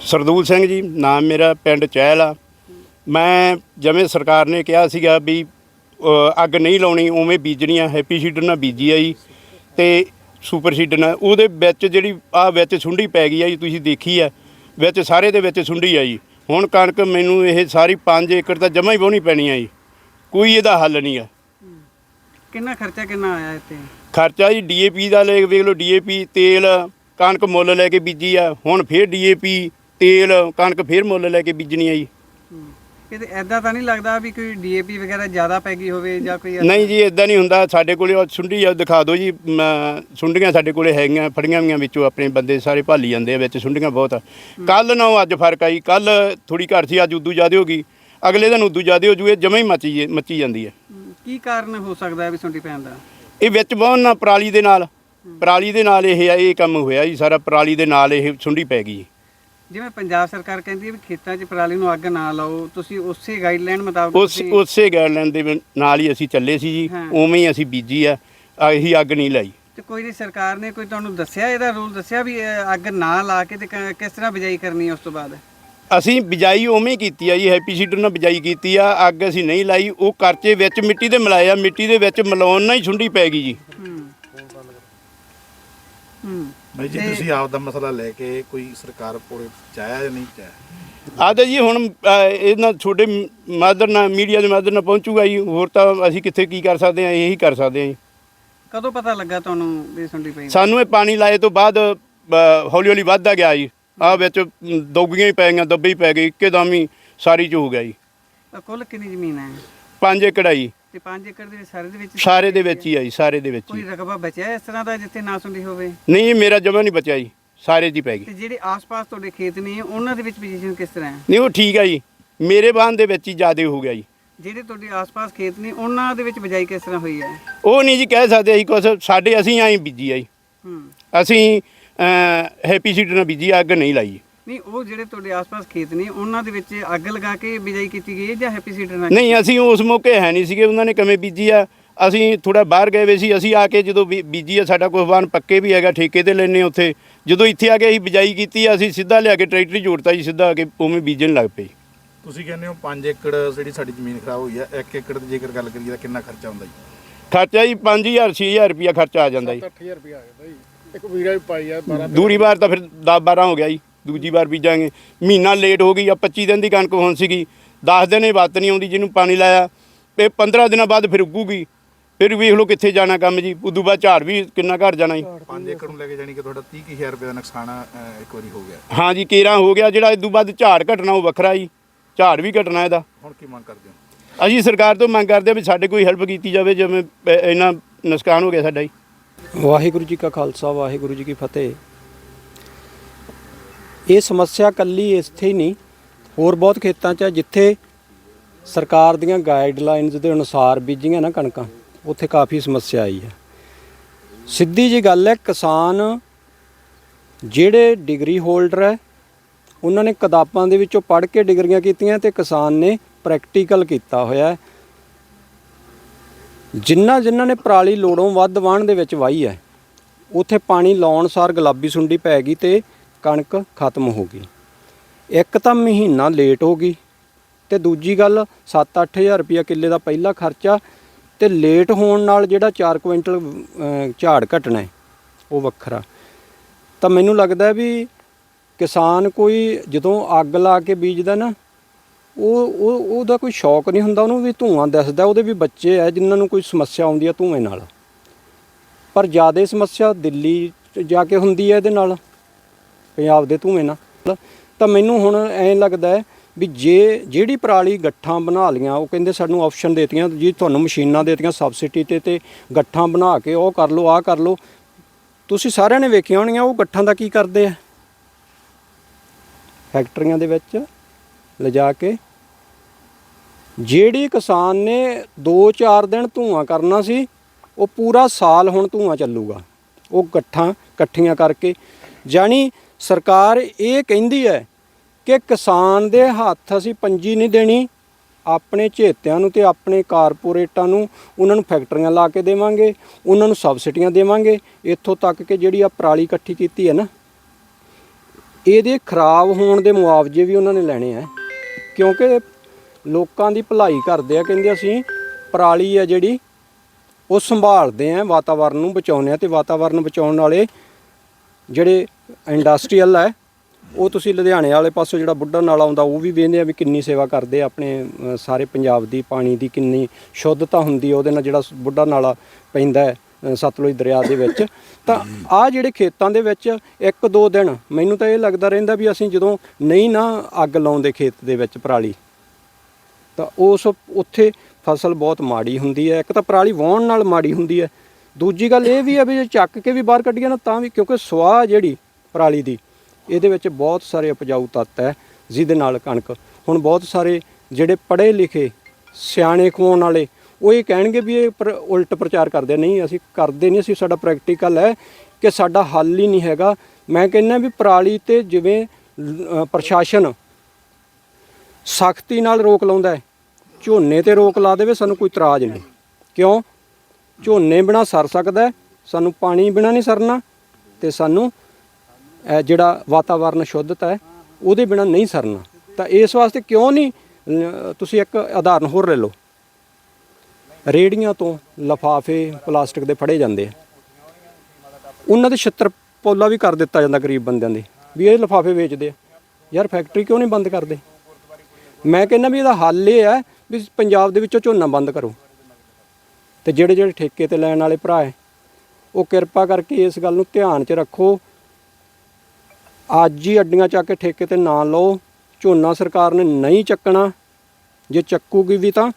ਸਰਦੂਲ ਸਿੰਘ ਜੀ, ਨਾਮ ਮੇਰਾ ਪਿੰਡ ਚਹਿਲ ਆ। ਮੈਂ ਜਿਵੇਂ ਸਰਕਾਰ ਨੇ ਕਿਹਾ ਸੀਗਾ ਵੀ ਅੱਗ ਨਹੀਂ ਲਾਉਣੀ, ਉਵੇਂ ਬੀਜਣੀਆਂ, ਹੈਪੀ ਸੀਡਰ ਨਾਲ ਬੀਜੀ ਆ ਜੀ ਤੇ ਸੁਪਰ ਸੀਡਰ ਨਾਲ ਉਹਦੇ ਵਿੱਚ ਜਿਹੜੀ ਆ ਵਿੱਚ ਸੁੰਡੀ ਪੈ ਗਈ ਆ ਜੀ ਤੁਸੀਂ ਦੇਖੀ ਆ ਵਿੱਚ ਸਾਰੇ ਦੇ ਵਿੱਚ ਸੁੰਡੀ ਆ ਜੀ। ਹੁਣ ਕਣਕ ਮੈਨੂੰ ਇਹ ਸਾਰੀ 5 ਏਕੜ ਤਾਂ ਜਮਾ ਹੀ ਵਾਹੁਣੀ ਪੈਣੀ ਆ ਜੀ। ਕੋਈ ਇਹਦਾ ਹੱਲ ਨਹੀਂ ਆ। ਕਿੰਨਾ ਖਰਚਾ ਕਿੰਨਾ ਆਇਆ ਇੱਥੇ? ਖਰਚਾ ਜੀ ਡੀਏਪੀ ਦਾ ਲੈ ਵੇਖ ਲਓ ਡੀਏਪੀ ਤੇਲ ਕਣਕ ਮੁੱਲ ਲੈ ਕੇ ਬੀਜੀ ਆ। ਹੁਣ ਫੇਰ ਡੀਏਪੀ ਤੇਲ ਕਣਕ ਫੇਰ ਮੁੱਲ ਲੈ ਕੇ ਬੀਜਣੀ ਆ ਜੀ। ਕਿਤੇ ਐਦਾਂ ਤਾਂ ਨਹੀਂ ਲੱਗਦਾ ਵੀ ਕੋਈ ਡੀਏਪੀ ਵਗੈਰਾ ਜ਼ਿਆਦਾ ਪੈ ਗਈ ਹੋਵੇ ਜਾਂ ਕੋਈ ਨਹੀਂ ਜੀ ਇਦਾਂ ਨਹੀਂ ਹੁੰਦਾ। ਸਾਡੇ ਕੋਲੇ ਉਹ ਸੁੰਡੀ ਆ ਦਿਖਾ ਦਿਓ ਜੀ। ਮ, ਸੁੰਡੀਆਂ ਸਾਡੇ ਕੋਲੇ ਹੈਗੀਆਂ ਫੜੀਆਂ ਵੀਆਂ ਵਿੱਚੋਂ ਆਪਣੇ ਬੰਦੇ ਸਾਰੇ ਭਾਲੀ ਜਾਂਦੇ ਆ ਵਿੱਚ ਸੁੰਡੀਆਂ ਬਹੁਤ ਆ। ਕੱਲ ਨਾਲੋਂ ਅੱਜ ਫ਼ਰਕ ਆਈ। ਕੱਲ ਥੋੜੀ ਘੱਟ ਸੀ ਅੱਜ ਉਦੋਂ ਜ਼ਿਆਦਾ ਹੋ ਗਈ। ਅਗਲੇ ਦਿਨ ਉਦੋਂ ਜ਼ਿਆਦਾ ਹੋ ਜੂ ਇਹ ਜਮਾ ਹੀ ਮੱਚੀ ਮੱਚੀ ਜਾਂਦੀ ਹੈ ਹਮ, ਕੀ ਕਾਰਨ ਹੋ ਸਕਦਾ ਹੈ ਵੀ ਸੁੰਡੀ ਪੈਣ ਦਾ? ਇਹ ਵਿੱਚ ਬਹੁਤ ਨਾ ਪਰਾਲੀ ਦੇ ਨਾਲ। ਪਰਾਲੀ ਦੇ ਨਾਲ ਇਹ ਆ ਇਹ ਕੰਮ ਹੋਇਆ ਜੀ ਸਾਰਾ। ਪਰਾਲੀ ਦੇ ਨਾਲ ਇਹ ਸੁੰਡੀ ਪੈ ਗਈ। ਜਿਵੇਂ ਪੰਜਾਬ ਸਰਕਾਰ ਕਹਿੰਦੀ ਹੈ ਵੀ ਖੇਤਾਂ 'ਚ ਪਰਾਲੀ ਨੂੰ ਅੱਗ ਨਾ ਲਾਓ ਤੁਸੀਂ ਉਸੇ ਗਾਈਡਲਾਈਨ ਮੁਤਾਬਕ ਉਸ ਤੁਸੀਂ- ਉਸੇ ਗਾਈਡਲਾਈਨ ਦੇ ਨਾਲ ਹੀ ਅਸੀਂ ਚੱਲੇ ਸੀ ਜੀ ਹਾਂ। ਉਵੇਂ ਹੀ ਅਸੀਂ ਬੀਜੀ ਆ ਇਹੀ ਅੱਗ ਨਹੀਂ ਲਾਈ। ਤੇ ਕੋਈ ਨਹੀਂ ਸਰਕਾਰ ਨੇ ਕੋਈ ਤੁਹਾਨੂੰ ਦੱਸਿਆ ਇਹਦਾ ਰੂਲ ਦੱਸਿਆ ਵੀ ਇਹ ਅੱਗ ਨਾ ਲਾ ਕੇ ਤੇ ਕ- ਕਿਸ ਤਰ੍ਹਾਂ ਬਿਜਾਈ ਕਰਨੀ ਹੈ ਉਸ ਤੋਂ ਬਾਅਦ? ਅਸੀਂ ਬਿਜਾਈ ਉਵੇਂ ਹੀ ਕੀਤੀ ਆ ਜੀ ਹੈਪੀ ਸੀਡਰ ਨਾਲ ਬਿਜਾਈ ਕੀਤੀ ਆ ਅੱਗ ਅਸੀਂ ਨਹੀਂ ਲਾਈ ਉਹ ਕਰਚੇ ਵਿੱਚ ਮਿੱਟੀ ਦੇ ਮਿਲਾਇਆ ਮਿੱਟੀ ਦੇ ਵਿੱਚ ਮਿਲਾਉਣ ਨਾਲ ਹੀ ਸੁੰਡੀ ਪੈ ਗਈ ਜੀ। ਹੂੰ। ਹੂੰ। ਭਾਈ ਜੀ ਤੁਸੀਂ ਆਪ ਦਾ ਮਸਲਾ ਲੈ ਕੇ ਕੋਈ ਸਰਕਾਰ ਕੋਲੇ ਚਾਹਿਆ ਜਾਂ ਨਹੀਂ ਚਾਹਿਆ ਆਦਾ ਜੀ ਹੁਣ ਅਹ, ਇਹਨਾਂ ਛੋਟੇ ਮਾਦਰ ਨਾਲ ਮੀਡੀਆ ਦੇ ਮਾਦਰ ਨਾਲ ਪਹੁੰਚੂਗਾ ਜੀ। ਹੋਰ ਤਾਂ ਅਸੀਂ ਕਿੱਥੇ ਕੀ ਕਰ ਸਕਦੇ ਆ ਇਹੀ ਕਰ ਸਕਦੇ ਆ ਜੀ। ਕਦੋਂ ਪਤਾ ਲੱਗਾ ਤੁਹਾਨੂੰ ਵੀ ਸੁੰਡੀ ਪਈ ਸਾਨੂੰ ਇਹ ਪਾਣੀ ਲਾਏ ਤੋਂ ਬਾਅਦ ਅਹ, ਹੌਲੀ ਹੌਲੀ ਵੱਧਦਾ ਗਿਆ ਜੀ। ਆ ਵਿੱਚ ਅਮ, ਦੋਗੀਆਂ ਹੀ ਪੈ ਗਈਆਂ ਦੱਬੇ ਹੀ ਪੈ ਗਏ ਇੱਕਦਮ ਹੀ ਸਾਰੀ ਚ ਹੋ ਗਿਆ ਜੀ। ਤਾਂ ਕੁੱਲ ਕਿੰਨੀ ਜ਼ਮੀਨ ਹੈ? 5 ਏਕੜ ਆ ਜੀ। ਤੇ 5 ਏਕੜ ਦੇ ਵਿੱਚ ਸਾਰੇ ਦੇ ਵਿੱਚ ਸਾਰੇ ਦੇ ਵਿੱਚ ਹੀ ਆ ਜੀ ਸਾਰੇ ਦੇ ਵਿੱਚ ਕੋਈ ਹੀ ਰਕਬਾ ਬਚਿਆ ਇਸ ਤਰ੍ਹਾਂ ਦਾ ਜਿੱਥੇ ਨਾ ਸੁੰਡੀ ਹੋਵੇ? ਨਹੀਂ ਮੇਰਾ ਜਮਾ ਨਹੀਂ ਬਚਿਆ ਜੀ ਸਾਰੇ ਦੀ ਪੈ ਗਈ ਤੇ ਜਿਹੜੇ ਆਸ-ਪਾਸ ਤੁਹਾਡੇ ਖੇਤ ਨੇ ਉਹਨਾਂ ਦੇ ਵਿੱਚ ਪੋਜੀਸ਼ਨ ਕਿਸ ਤਰ੍ਹਾਂ ਹੈ? ਨਹੀਂ ਉਹ ਠੀਕ ਆ ਜੀ ਮੇਰੇ ਬਾਹਨ ਦੇ ਵਿੱਚ ਹੀ ਜ਼ਿਆਦਾ ਹੋ ਗਿਆ ਜੀ। ਜਿਹੜੇ ਤੁਹਾਡੇ ਆਸ-ਪਾਸ ਖੇਤ ਨੇ ਉਹਨਾਂ ਦੇ ਵਿੱਚ ਬਿਜਾਈ ਕਿਸ ਤਰ੍ਹਾਂ ਹੋਈ ਹੈ? ਉਹ ਨਹੀਂ ਜੀ ਕਹਿ ਸਕਦੇ ਅਸੀਂ ਕੁਛ ਸਾਡੇ ਅਸੀਂ ਆਈ ਬੀਜੀ ਆ ਜੀ। ਹੂੰ। ਅਸੀਂ ਹੈਪੀ ਸੀਡਰ ਨਾਲ ਬੀਜੀ ਆ, ਅੱਗ ਨਹੀਂ ਲਾਈ। ਨਹੀਂ ਉਹ ਜਿਹੜੇ ਤੁਹਾਡੇ ਆਸ-ਪਾਸ ਖੇਤ ਨੇ ਉਹਨਾਂ ਦੇ ਵਿੱਚ ਅੱਗ ਲਗਾ ਕੇ ਬਿਜਾਈ ਕੀਤੀ ਗਈ ਹੈ ਜਾਂ ਹੈਪੀ ਸੀਡਰ ਨਾਲ? ਨਹੀਂ ਅਸੀਂ ਉਸ ਮੌਕੇ ਹੈ ਨਹੀਂ ਸੀਗੇ ਉਹਨਾਂ ਨੇ ਕਿਵੇਂ ਬੀਜੀ ਆ। ਅਸੀਂ ਥੋੜਾ ਬਾਹਰ ਗਏ ਵੇ ਸੀ ਅਸੀਂ ਆ ਕੇ ਜਦੋਂ ਬੀ- ਬੀਜੀ ਆ ਸਾਡਾ ਕੋਈ ਵਾਹਨ ਪੱਕੇ ਵੀ ਹੈਗਾ ਠੇਕੇ ਤੇ ਲੈਨੇ ਉੱਥੇ। ਜਦੋਂ ਇੱਥੇ ਆ ਕੇ ਅਸੀਂ ਬਿਜਾਈ ਕੀਤੀ ਆ ਅਸੀਂ ਸਿੱਧਾ ਲਿਆ ਕੇ ਟਰੈਕਟਰ ਹੀ ਜੋੜਤਾ ਜੀ ਸਿੱਧਾ ਆ ਕੇ ਉਵੇਂ ਬੀਜਣ ਲੱਗ ਪਏ। ਤੁਸੀਂ ਕਹਿੰਦੇ ਹੋ 5 ਏਕੜ ਜਿਹੜੀ ਸਾਡੀ ਜ਼ਮੀਨ ਖਰਾਬ ਹੋਈ ਹੈ 1 ਏਕੜ ਦੀ ਜੇਕਰ ਗੱਲ ਕਰੀਏ ਤਾਂ ਕਿੰਨਾ ਖਰਚਾ ਹੁੰਦਾ ਜੀ? ਖਰਚਾ ਜੀ 5000 6000 ਰੁਪਿਆ ਖਰਚਾ ਆ ਜਾਂਦਾ ਜੀ। 8000 ਰੁਪਏ ਆ ਜਾਂਦਾ ਜੀ ਇੱਕ ਵੀਰਾ ਵੀ ਪਾਈ ਆ 12 ਦੂਰੀ ਵਾਰ ਤਾਂ ਫਿਰ 10 12 ਹੋ ਗਿਆ ਜੀ। ਦੂਜੀ ਵਾਰ ਬੀਜਾਂਗੇ। ਮਹੀਨਾ ਲੇਟ ਹੋ ਗਈ ਆ 25 ਦਿਨ ਦੀ ਕਣਕ ਹੁਣ ਸੀਗੀ। 10 ਦਿਨ ਇਹ ਬਾਤ ਨਹੀਂ ਆਉਂਦੀ ਜਿਹਨੂੰ ਪਾਣੀ ਲਾਇਆ। ਤੇ 15 ਦਿਨਾਂ ਬਾਅਦ ਫਿਰ ਉੱਗੂਗੀ। ਫਿਰ ਵੇਖ ਲਓ ਕਿੱਥੇ ਜਾਣਾ ਕੰਮ ਜੀ। ਉਦੋਂ ਬਾਅਦ ਝਾੜ ਵੀ ਕਿੰਨਾ ਘਟ ਜਾਣਾ ਜੀ। 5 ਏਕੜ ਨੂੰ ਲੈ ਕੇ ਜਾਣੀ ਕਿ ਤੁਹਾਡਾ 30000 ਰੁਪਏ ਦਾ ਨੁਕਸਾਨ ਇੱਕ ਵਾਰੀ ਹੋ ਗਿਆ। ਹਾਂ ਜੀ ਕੇਰਾ ਹੋ ਗਿਆ। ਜਿਹੜਾ ਇਦੋਂ ਬਾਅਦ ਝਾੜ ਘਟਣਾ ਉਹ ਵੱਖਰਾ ਜੀ। ਝਾੜ ਵੀ ਘਟਣਾ ਇਹਦਾ। ਹੁਣ ਕੀ ਮੰਗ ਕਰਦੇ ਹੋ? ਅਸੀਂ ਸਰਕਾਰ ਤੋਂ ਮੰਗ ਕਰਦੇ ਹਾਂ ਵੀ ਸਾਡੇ ਕੋਈ ਹੈਲਪ ਕੀਤੀ ਜਾਵੇ ਜਿਵੇਂ ਇੰਨਾ ਨੁਕਸਾਨ ਹੋ ਗਿਆ ਸਾਡਾ ਜੀ। ਵਾਹਿਗੁਰੂ ਜੀ ਕਾ ਖਾਲਸਾ ਵਾਹਿਗੁਰੂ ਜੀ ਕੀ ਫਤਿਹ। ਇਹ ਸਮੱਸਿਆ ਕੱਲੀ ਇੱਥੇ ਹੀ ਨਹੀਂ, ਹੋਰ ਬਹੁਤ ਖੇਤਾਂ 'ਚ ਹੈ ਜਿੱਥੇ ਸਰਕਾਰ ਦੀਆਂ ਗਾਈਡਲਾਈਨਸ ਦੇ ਅਨੁਸਾਰ ਬੀਜੀਆਂ ਨਾ ਕਣਕਾਂ, ਉੱਥੇ ਕਾਫੀ ਸਮੱਸਿਆ ਆਈ ਹੈ। ਸਿੱਧੀ ਜੀ ਗੱਲ ਹੈ, ਕਿਸਾਨ ਜਿਹੜੇ ਡਿਗਰੀ ਹੋਲਡਰ ਹੈ, ਉਹਨਾਂ ਨੇ ਕਿਤਾਬਾਂ ਦੇ ਵਿੱਚੋਂ ਪੜ੍ਹ ਕੇ ਡਿਗਰੀਆਂ ਕੀਤੀਆਂ ਤੇ ਕਿਸਾਨ ਨੇ ਪ੍ਰੈਕਟੀਕਲ ਕੀਤਾ ਹੋਇਆ ਹੈ। ਜਿਨ੍ਹਾਂ ਜਿਨ੍ਹਾਂ ਨੇ ਪਰਾਲੀ ਲੋੜੋਂ ਵੱਧ ਵਾਹਣ ਦੇ ਵਿੱਚ ਵਾਹੀ ਹੈ, ਉੱਥੇ ਪਾਣੀ ਲਾਉਣ ਸਾਰ ਗੁਲਾਬੀ ਸੁੰਡੀ ਪੈ ਗਈ ਤੇ ਕਣਕ ਖਤਮ ਹੋ ਗਈ। ਇੱਕ ਤਾਂ ਮਹੀਨਾ ਲੇਟ ਹੋ ਗਈ ਤੇ ਦੂਜੀ ਗੱਲ 7-8000 ਰੁਪਇਆ ਕਿੱਲੇ ਦਾ ਪਹਿਲਾ ਖਰਚਾ ਤੇ ਲੇਟ ਹੋਣ ਨਾਲ ਜਿਹੜਾ 4 ਕੁਇੰਟਲ ਝਾੜ ਘਟਣਾ ਹੈ, ਉਹ ਵੱਖਰਾ। ਤਾਂ ਮੈਨੂੰ ਲੱਗਦਾ ਵੀ ਕਿਸਾਨ ਕੋਈ ਜਦੋਂ ਅੱਗ ਲਾ ਕੇ ਬੀਜਦਾ ਨਾ, ਉਹ ਉਹ, ਉਹਦਾ ਕੋਈ ਸ਼ੌਕ ਨਹੀਂ ਹੁੰਦਾ, ਉਹਨੂੰ ਵੀ ਧੂਆਂ ਦਿਸਦਾ, ਉਹਦੇ ਵੀ ਬੱਚੇ ਆ, ਜਿਨ੍ਹਾਂ ਨੂੰ ਕੋਈ ਸਮੱਸਿਆ ਆਉਂਦੀ ਆ ਧੂਏ ਨਾਲ। ਪਰ ਜ਼ਿਆਦਾ ਸਮੱਸਿਆ ਦਿੱਲੀ ਜਾ ਕੇ ਹੁੰਦੀ ਹੈ ਇਹਦੇ ਨਾਲ। ਪੰਜਾਬ ਦੇ ਧੂਏ ਨਾਲ। ਤਾਂ ਮੈਨੂੰ ਹੁਣ ਐਂ ਲੱਗਦਾ ਹੈ ਵੀ ਜੇ ਜਿਹੜੀ ਪਰਾਲੀ ਗੱਠਾਂ ਬਣਾ ਲੀਆਂ, ਉਹ ਕਹਿੰਦੇ ਸਾਨੂੰ ਆਪਸ਼ਨ ਦੇਤੀਆਂ, ਜੀ ਤੁਹਾਨੂੰ ਮਸ਼ੀਨਾਂ ਦੇਤੀਆਂ ਸਬਸਿਡੀ ਤੇ ਤੇ ਗੱਠਾਂ ਬਣਾ ਕੇ ਉਹ ਕਰ ਲਓ, ਆਹ ਕਰ ਲਓ, ਤੁਸੀਂ ਸਾਰਿਆਂ ਨੇ ਵੇਖੀਆਂ ਹੋਣੀਆਂ ਉਹ ਗੱਠਾਂ ਦਾ ਕੀ ਕਰਦੇ ਆ? ਫੈਕਟਰੀਆਂ ਦੇ ਵਿੱਚ ਲਿਜਾ ਕੇ ਜਿਹੜੀ ਕਿਸਾਨ ਨੇ 2-4 ਦਿਨ ਧੂਆਂ ਕਰਨਾ ਸੀ, ਉਹ ਪੂਰਾ ਸਾਲ ਹੁਣ ਧੂਆਂ ਚੱਲੂਗਾ। ਉਹ ਗੱਠਾਂ ਇਕੱਠੀਆਂ ਕਰਕੇ, ਜਾਣੀ ਸਰਕਾਰ ਇਹ ਕਹਿੰਦੀ ਹੈ ਕਿ ਕਿਸਾਨ ਦੇ ਹੱਥ ਅਸੀਂ ਪੰਜੀ ਨਹੀਂ ਦੇਣੀ। ਆਪਣੇ ਝੇਤਿਆਂ ਨੂੰ ਤੇ ਆਪਣੇ ਕਾਰਪੋਰੇਟਾਂ ਨੂੰ ਉਹਨਾਂ ਨੂੰ ਫੈਕਟਰੀਆਂ ਲਾ ਕੇ ਦੇਵਾਂਗੇ, ਉਹਨਾਂ ਨੂੰ ਸਬਸਿਡੀਆਂ ਦੇਵਾਂਗੇ। ਇੱਥੋਂ ਤੱਕ ਕਿ ਜਿਹੜੀ ਆ ਪਰਾਲੀ ਇਕੱਠੀ ਕੀਤੀ ਹੈ ਨਾ, ਇਹਦੇ ਖਰਾਬ ਹੋਣ ਦੇ ਮੁਆਵਜ਼ੇ ਵੀ ਉਹਨਾਂ ਨੇ ਲੈਣੇ ਆ। ਕਿਉਂਕਿ ਲੋਕਾਂ ਦੀ ਭਲਾਈ ਕਰਦੇ ਆ, ਕਹਿੰਦੇ ਅਸੀਂ ਪਰਾਲੀ ਆ ਜਿਹੜੀ, ਉਹ ਸੰਭਾਲਦੇ ਆ ਵਾਤਾਵਰਨ ਨੂੰ ਬਚਾਉਂਦੇ ਆ ਤੇ ਵਾਤਾਵਰਨ ਬਚਾਉਣ ਵਾਲੇ ਜਿਹੜੇ ਇੰਡਸਟਰੀਅਲ ਹੈ। ਉਹ ਤੁਸੀਂ ਲੁਧਿਆਣੇ ਵਾਲੇ ਪਾਸੋਂ ਜਿਹੜਾ ਬੁੱਢਾ ਨਾਲਾ ਆਉਂਦਾ ਉਹ ਵੀ ਵੇਖਦੇ ਆ ਵੀ ਕਿੰਨੀ ਸੇਵਾ ਕਰਦੇ ਆ। ਆਪਣੇ ਅ, ਸਾਰੇ ਪੰਜਾਬ ਦੀ ਪਾਣੀ ਦੀ ਕਿੰਨੀ ਸ਼ੁੱਧਤਾ ਹੁੰਦੀ ਹੈ ਉਹਦੇ ਨਾਲ ਜਿਹੜਾ ਸ- ਬੁੱਢਾ ਨਾਲਾ ਪੈਂਦਾ ਹੈ ਅ, ਸਤਲੁਜ ਦਰਿਆ ਦੇ ਵਿੱਚ। ਤਾਂ ਆ ਜਿਹੜੇ ਖੇਤਾਂ ਦੇ ਵਿੱਚ ਇੱਕ ਦੋ ਦਿਨ ਮੈਨੂੰ ਤਾਂ ਇਹ ਲੱਗਦਾ ਰਹਿੰਦਾ ਵੀ ਅਸੀਂ ਜਦੋਂ ਨਹੀਂ ਨਾ ਅੱਗ ਲਾਉਂਦੇ ਖੇਤ ਦੇ ਵਿੱਚ ਪਰਾਲੀ ਤਾਂ ਉਸ ਉੱਥੇ ਫਸਲ ਬਹੁਤ ਮਾੜੀ ਹੁੰਦੀ ਹੈ। ਇੱਕ ਤਾਂ ਪਰਾਲੀ ਵਾਹਣ ਨਾਲ ਮਾੜੀ ਹੁੰਦੀ ਹੈ। ਦੂਜੀ ਗੱਲ ਇਹ ਵੀ ਹੈ ਵੀ ਜੇ ਚੱਕ ਕੇ ਵੀ ਬਾਹਰ ਕੱਢੀਏ ਨਾ ਤਾਂ ਵੀ ਕਿਉਂਕਿ ਸਵਾਹ ਜਿਹੜੀ ਪਰਾਲੀ ਦੀ। ਇਹਦੇ ਵਿੱਚ ਬਹੁਤ ਸਾਰੇ ਉਪਜਾਊ ਤੱਤ ਹੈ, ਜਿਹਦੇ ਨਾਲ ਕਣਕ। ਹੁਣ ਬਹੁਤ ਸਾਰੇ ਜਿਹੜੇ ਪੜ੍ਹੇ ਲਿਖੇ ਸਿਆਣੇ ਖਵਾਉਣ ਵਾਲੇ, ਉਹ ਇਹ ਕਹਿਣਗੇ ਵੀ ਇਹ ਪਰ ਉਲਟ ਪ੍ਰਚਾਰ ਕਰਦੇ ਨਹੀਂ, ਅਸੀਂ ਕਰਦੇ ਨਹੀਂ, ਅਸੀਂ ਸਾਡਾ ਪ੍ਰੈਕਟੀਕਲ ਹੈ ਕਿ ਸਾਡਾ ਹੱਲ ਹੀ ਨਹੀਂ ਹੈਗਾ। ਮੈਂ ਕਹਿੰਦਾ ਵੀ ਪਰਾਲੀ ਤੇ ਜਿਵੇਂ ਪ੍ਰਸ਼ਾਸਨ ਸਖਤੀ ਨਾਲ ਰੋਕ ਲਾਉਂਦਾ ਹੈ, ਝੋਨੇ ਤੇ ਰੋਕ ਲਾ ਦੇਵੇ, ਸਾਨੂੰ ਕੋਈ ਇਤਰਾਜ਼ ਨਹੀਂ। ਕਿਉਂ? ਝੋਨੇ ਬਿਨਾ ਸਰ ਸਕਦਾ ਸਾਨੂੰ ਪਾਣੀ ਬਿਨਾ ਨਹੀਂ ਸਰਨਾ ਤੇ ਸਾਨੂੰ ਜਿਹੜਾ ਵਾਤਾਵਰਨ ਸ਼ੁੱਧਤਾ ਹੈ, ਉਹਦੇ ਬਿਨਾ ਨਹੀਂ ਸਰਨਾ। ਤਾਂ ਇਸ ਵਾਸਤੇ ਕਿਉਂ ਨਹੀਂ ਤੁਸੀਂ ਇੱਕ ਉਦਾਹਰਨ ਹੋਰ ਲੈ ਲਓ। ਰੇੜੀਆਂ ਤੋਂ ਲਫਾਫੇ ਪਲਾਸਟਿਕ ਦੇ ਫੜੇ ਜਾਂਦੇ ਆ। ਉਹਨਾਂ ਦੇ ਛਿੱਤਰ ਪੋਲਾ ਵੀ ਕਰ ਦਿੱਤਾ ਜਾਂਦਾ ਗਰੀਬ ਬੰਦਿਆਂ ਦੇ, ਵੀ ਇਹ ਲਫਾਫੇ ਵੇਚਦੇ ਆ। ਯਾਰ ਫੈਕਟਰੀ ਕਿਉਂ ਨਹੀਂ ਬੰਦ ਕਰਦੇ? ਮੈਂ ਕਹਿੰਦਾ ਵੀ ਇਹਦਾ ਹੱਲ ਇਹ ਹੈ ਵੀ ਪੰਜਾਬ ਦੇ ਵਿੱਚੋਂ ਝੋਨਾ ਬੰਦ ਕਰੋ। ਤੇ ਜਿਹੜੇ ਜਿਹੜੇ ਠੇਕੇ ਤੇ ਲੈਣ ਵਾਲੇ ਭਰਾ ਹੈ, ਉਹ ਕਿਰਪਾ ਕਰਕੇ ਇਸ ਗੱਲ ਨੂੰ ਧਿਆਨ 'ਚ ਰੱਖੋ ਅੱਜ ਹੀ ਅੱਡੀਆਂ ਚੱਕ ਕੇ ਠੇਕੇ ਤੇ ਨਾ ਲਓ। ਝੋਨਾ ਸਰਕਾਰ ਨੇ ਨਹੀਂ ਚੱਕਣਾ। ਜੇ ਚੱਕੂਗੀ ਵੀ ਤਾਂ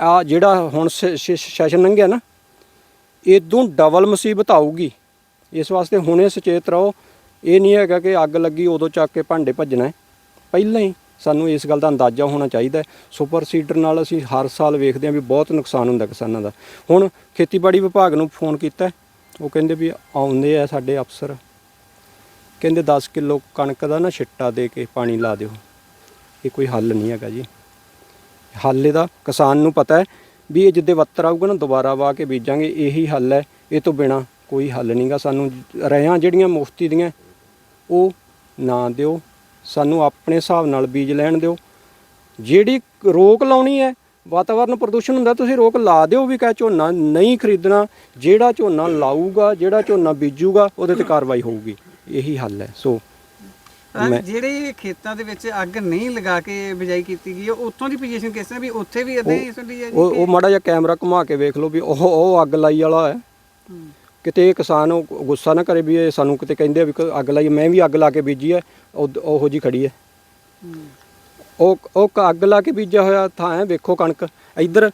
ਆ ਜਿਹੜਾ ਹੁਣ ਸੈਸ਼ਨ ਲੰਘਿਆ ਨਾ ਇਦੋਂ ਡਬਲ ਮੁਸੀਬਤ ਆਊਗੀ। ਇਸ ਵਾਸਤੇ ਹੁਣੇ ਸੁਚੇਤ ਰਹੋ। ਇਹ ਨਹੀਂ ਹੈਗਾ ਕਿ ਅੱਗ ਲੱਗੀ ਉਦੋਂ ਚੱਕ ਕੇ ਭਾਂਡੇ ਭੱਜਣਾ ਪਹਿਲਾਂ ਹੀ ਸਾਨੂੰ ਇਸ ਗੱਲ ਦਾ ਅੰਦਾਜ਼ਾ ਹੋਣਾ ਚਾਹੀਦਾ ਹੈ। ਸੁਪਰ ਸੀਡਰ ਨਾਲ ਅਸੀਂ ਹਰ ਸਾਲ ਵੇਖਦੇ ਹਾਂ ਵੀ ਬਹੁਤ ਨੁਕਸਾਨ ਹੁੰਦਾ ਕਿਸਾਨਾਂ ਦਾ। ਹੁਣ ਖੇਤੀਬਾੜੀ ਵਿਭਾਗ ਨੂੰ ਫੋਨ ਕੀਤਾ ਉਹ ਕਹਿੰਦੇ ਵੀ ਆਉਂਦੇ ਆ ਸਾਡੇ ਅਫਸਰ। ਕਹਿੰਦੇ 10 ਕਿਲੋ ਕਣਕ ਦਾ ਨਾ ਛਿੱਟਾ ਦੇ ਕੇ ਪਾਣੀ ਲਾ ਦਿਓ। ਇਹ ਕੋਈ ਹੱਲ ਨਹੀਂ ਹੈਗਾ ਜੀ। ਹੱਲ ਇਹਦਾ, ਕਿਸਾਨ ਨੂੰ ਪਤਾ ਹੈ ਵੀ ਇਹ ਜਿੱਦੇ ਵੱਤਰ ਆਊਗਾ ਨਾ ਦੁਬਾਰਾ ਵਾ ਕੇ ਬੀਜਾਂਗੇ, ਇਹੀ ਹੱਲ ਹੈ। ਇਹ ਤੋਂ ਬਿਨਾ ਕੋਈ ਹੱਲ ਨਹੀਂਗਾ ਸਾਨੂੰ ਰਹਿਆਂ ਜਿਹੜੀਆਂ ਮੁਫਤੀ ਦੀਆਂ, ਉਹ ਨਾ ਦਿਓ। ਸਾਨੂੰ ਆਪਣੇ ਹਿਸਾਬ ਨਾਲ ਬੀਜ ਲੈਣ ਦਿਓ। ਜਿਹੜੀ ਰੋਕ ਲਾਉਣੀ ਹੈ, ਵਾਤਾਵਰਨ ਪ੍ਰਦੂਸ਼ਣ ਹੁੰਦਾ, ਤੁਸੀਂ ਰੋਕ ਲਾ ਦਿਓ ਵੀ ਕਹੇ ਝੋਨਾ ਨਹੀਂ ਖਰੀਦਣਾ। ਜਿਹੜਾ ਝੋਨਾ ਲਾਊਗਾ, ਜਿਹੜਾ ਝੋਨਾ ਬੀਜੂਗਾ, ਉਹਦੇ ਤੇ ਕਾਰਵਾਈ ਹੋਊਗੀ। ਇਹੀ ਹੱਲ ਹੈ ਸੋ ਮੈਂ- ਜਿਹੜੇ ਖੇਤਾਂ ਦੇ ਵਿੱਚ ਅੱਗ ਨਹੀਂ ਲਗਾ ਕੇ ਬਿਜਾਈ ਕੀਤੀ ਗਈ ਹੈ ਉੱਥੋਂ ਦੀ ਪੋਜੀਸ਼ਨ ਕਿਸ ਤਰ੍ਹਾਂ ਵੀ ਉੱਥੇ ਵੀ ਇਦਾਂ ਹੀ ਸੁਣੀ ਹੈ ਜੀ ਉਹ ਉਹ ਮਾੜਾ ਜਿਹਾ ਕੈਮਰਾ ਘੁਮਾ ਕੇ ਵੇਖ ਲਓ ਵੀ ਉਹ ਉਹ ਅੱਗ ਲਾਈ ਵਾਲਾ ਹੈ ਹੂੰ। ਕਿਤੇ ਇਹ ਕਿਸਾਨ ਉਹ ਗੁੱਸਾ ਨਾ ਕਰੇ ਵੀ ਇਹ ਸਾਨੂੰ ਕਿਤੇ ਕਹਿੰਦੇ ਆ ਵੀ ਕ- ਅੱਗ ਲਾਈ ਮੈਂ ਵੀ ਅੱਗ ਲਾ ਕੇ ਬੀਜੀ ਹੈ ਉਹ- ਉਹੋ ਜੀ ਖੜੀ ਹੈ ਹੂੰ। ਉਹ ਉਹ ਕ- ਅੱਗ ਲਾ ਕੇ ਬੀਜਿਆ ਹੋਇਆ ਥਾਂ ਹੈ ਵੇਖੋ ਕਣਕ ਇੱਧਰ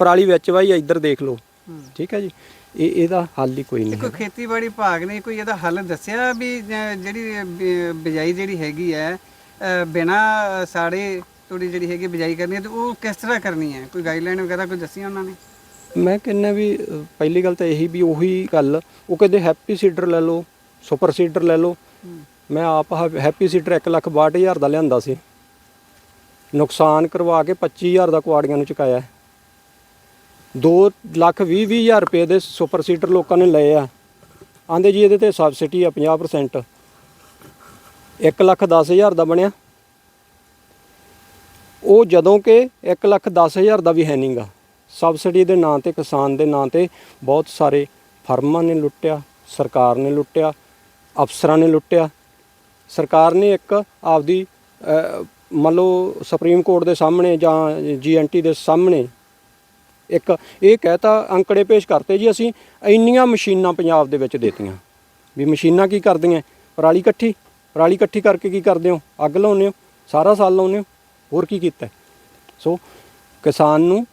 ਪਰਾਲੀ ਵਿੱਚ ਵਾਈ ਹੈ, ਇੱਧਰ ਦੇਖ ਲਓ ਹੂੰ। ਠੀਕ ਹੈ ਜੀ ਇਹ ਇਹਦਾ ਹੱਲ ਹੀ ਕੋਈ ਨਹੀਂ ਕੋਈ ਖੇਤੀਬਾੜੀ ਵਿਭਾਗ ਨੇ ਕੋਈ ਇਹਦਾ ਹੱਲ ਦੱਸਿਆ ਵੀ ਜਿਹੜੀ ਬਿਜਾਈ ਜਿਹੜੀ ਹੈਗੀ ਹੈ ਬਿਨਾ ਸਾੜੇ ਥੋੜੀ ਜਿਹੜੀ ਹੈਗੀ ਬਿਜਾਈ ਕਰਨੀ ਹੈ ਤੇ ਉਹ ਕਿਸ ਤਰ੍ਹਾਂ ਕਰਨੀ ਹੈ? ਕੋਈ ਗਾਈਡਲਾਈਨ ਵਗੈਰਾ ਕੋਈ ਦੱਸੀਆਂ ਉਹਨਾਂ ਨੇ? ਮੈਂ ਕਹਿੰਦਾ ਵੀ ਪਹਿਲੀ ਗੱਲ ਤਾਂ ਇਹੀ ਵੀ ਉਹੀ ਗੱਲ ਉਹ ਕਹਿੰਦੇ ਹੈਪੀ ਸੀਡਰ ਲੈ ਲਓ ਸੁਪਰ ਸੀਡਰ ਲੈ ਲਓ। ਮੈਂ ਆਪ ਹੈਪੀ ਸੀਡਰ 1 ਲੱਖ 62000 ਦਾ ਲਿਆਂਦਾ ਸੀ। ਨੁਕਸਾਨ ਕਰਵਾ ਕੇ 25000 ਦਾ ਕੁਆੜੀਆਂ ਨੂੰ ਚੁਕਾਇਆ। 2 ਲੱਖ 20 ਹਜ਼ਾਰ ਰੁਪਏ ਦੇ ਸੁਪਰ ਸੀਡਰ ਲੋਕਾਂ ਨੇ ਲਏ ਆ। ਆਂਦੇ ਜੀ ਇਹਦੇ ਤੇ ਸਬਸਿਡੀ ਆ 50% 1 ਲੱਖ 10000 ਦਾ ਬਣਿਆ। ਉਹ ਜਦੋਂ ਕਿ 1 ਲੱਖ 10000 ਦਾ ਵੀ ਹੈ ਨਹੀਂਗਾ ਸਬਸਿਡੀ ਦੇ ਨਾਂ ਤੇ, ਕਿਸਾਨ ਦੇ ਨਾਂ ਤੇ ਬਹੁਤ ਸਾਰੇ ਫਰਮਾਂ ਨੇ ਲੁੱਟਿਆ, ਸਰਕਾਰ ਨੇ ਲੁੱਟਿਆ, ਅਫਸਰਾਂ ਨੇ ਲੁੱਟਿਆ। ਸਰਕਾਰ ਨੇ ਇੱਕ ਆਪਦੀ ਮੰਨ ਲਓ ਸੁਪਰੀਮ ਕੋਰਟ ਦੇ ਸਾਹਮਣੇ ਜਾਂ ਜੀਐਨਟੀ ਦੇ ਸਾਹਮਣੇ ਇੱਕ, ਇਹ ਕਹਿਤਾ, ਅੰਕੜੇ ਪੇਸ਼ ਕਰਤੇ ਜੀ ਅਸੀਂ, ਇੰਨੀਆਂ ਮਸ਼ੀਨਾਂ ਪੰਜਾਬ ਦੇ ਵਿੱਚ ਦੇਤੀਆਂ। ਵੀ ਮਸ਼ੀਨਾਂ ਕੀ ਕਰਦੀਆਂ? ਪਰਾਲੀ ਇਕੱਠੀ ਪਰਾਲੀ ਇਕੱਠੀ ਕਰਕੇ ਕੀ ਕਰਦੇ ਹੋ? ਅੱਗ ਲਾਉਂਦੇ ਹੋ? ਸਾਰਾ ਸਾਲ ਲਾਉਂਦੇ ਹੋ? ਹੋਰ ਕੀ ਕੀਤਾ? ਸੋ, ਕਿਸਾਨ ਨੂੰ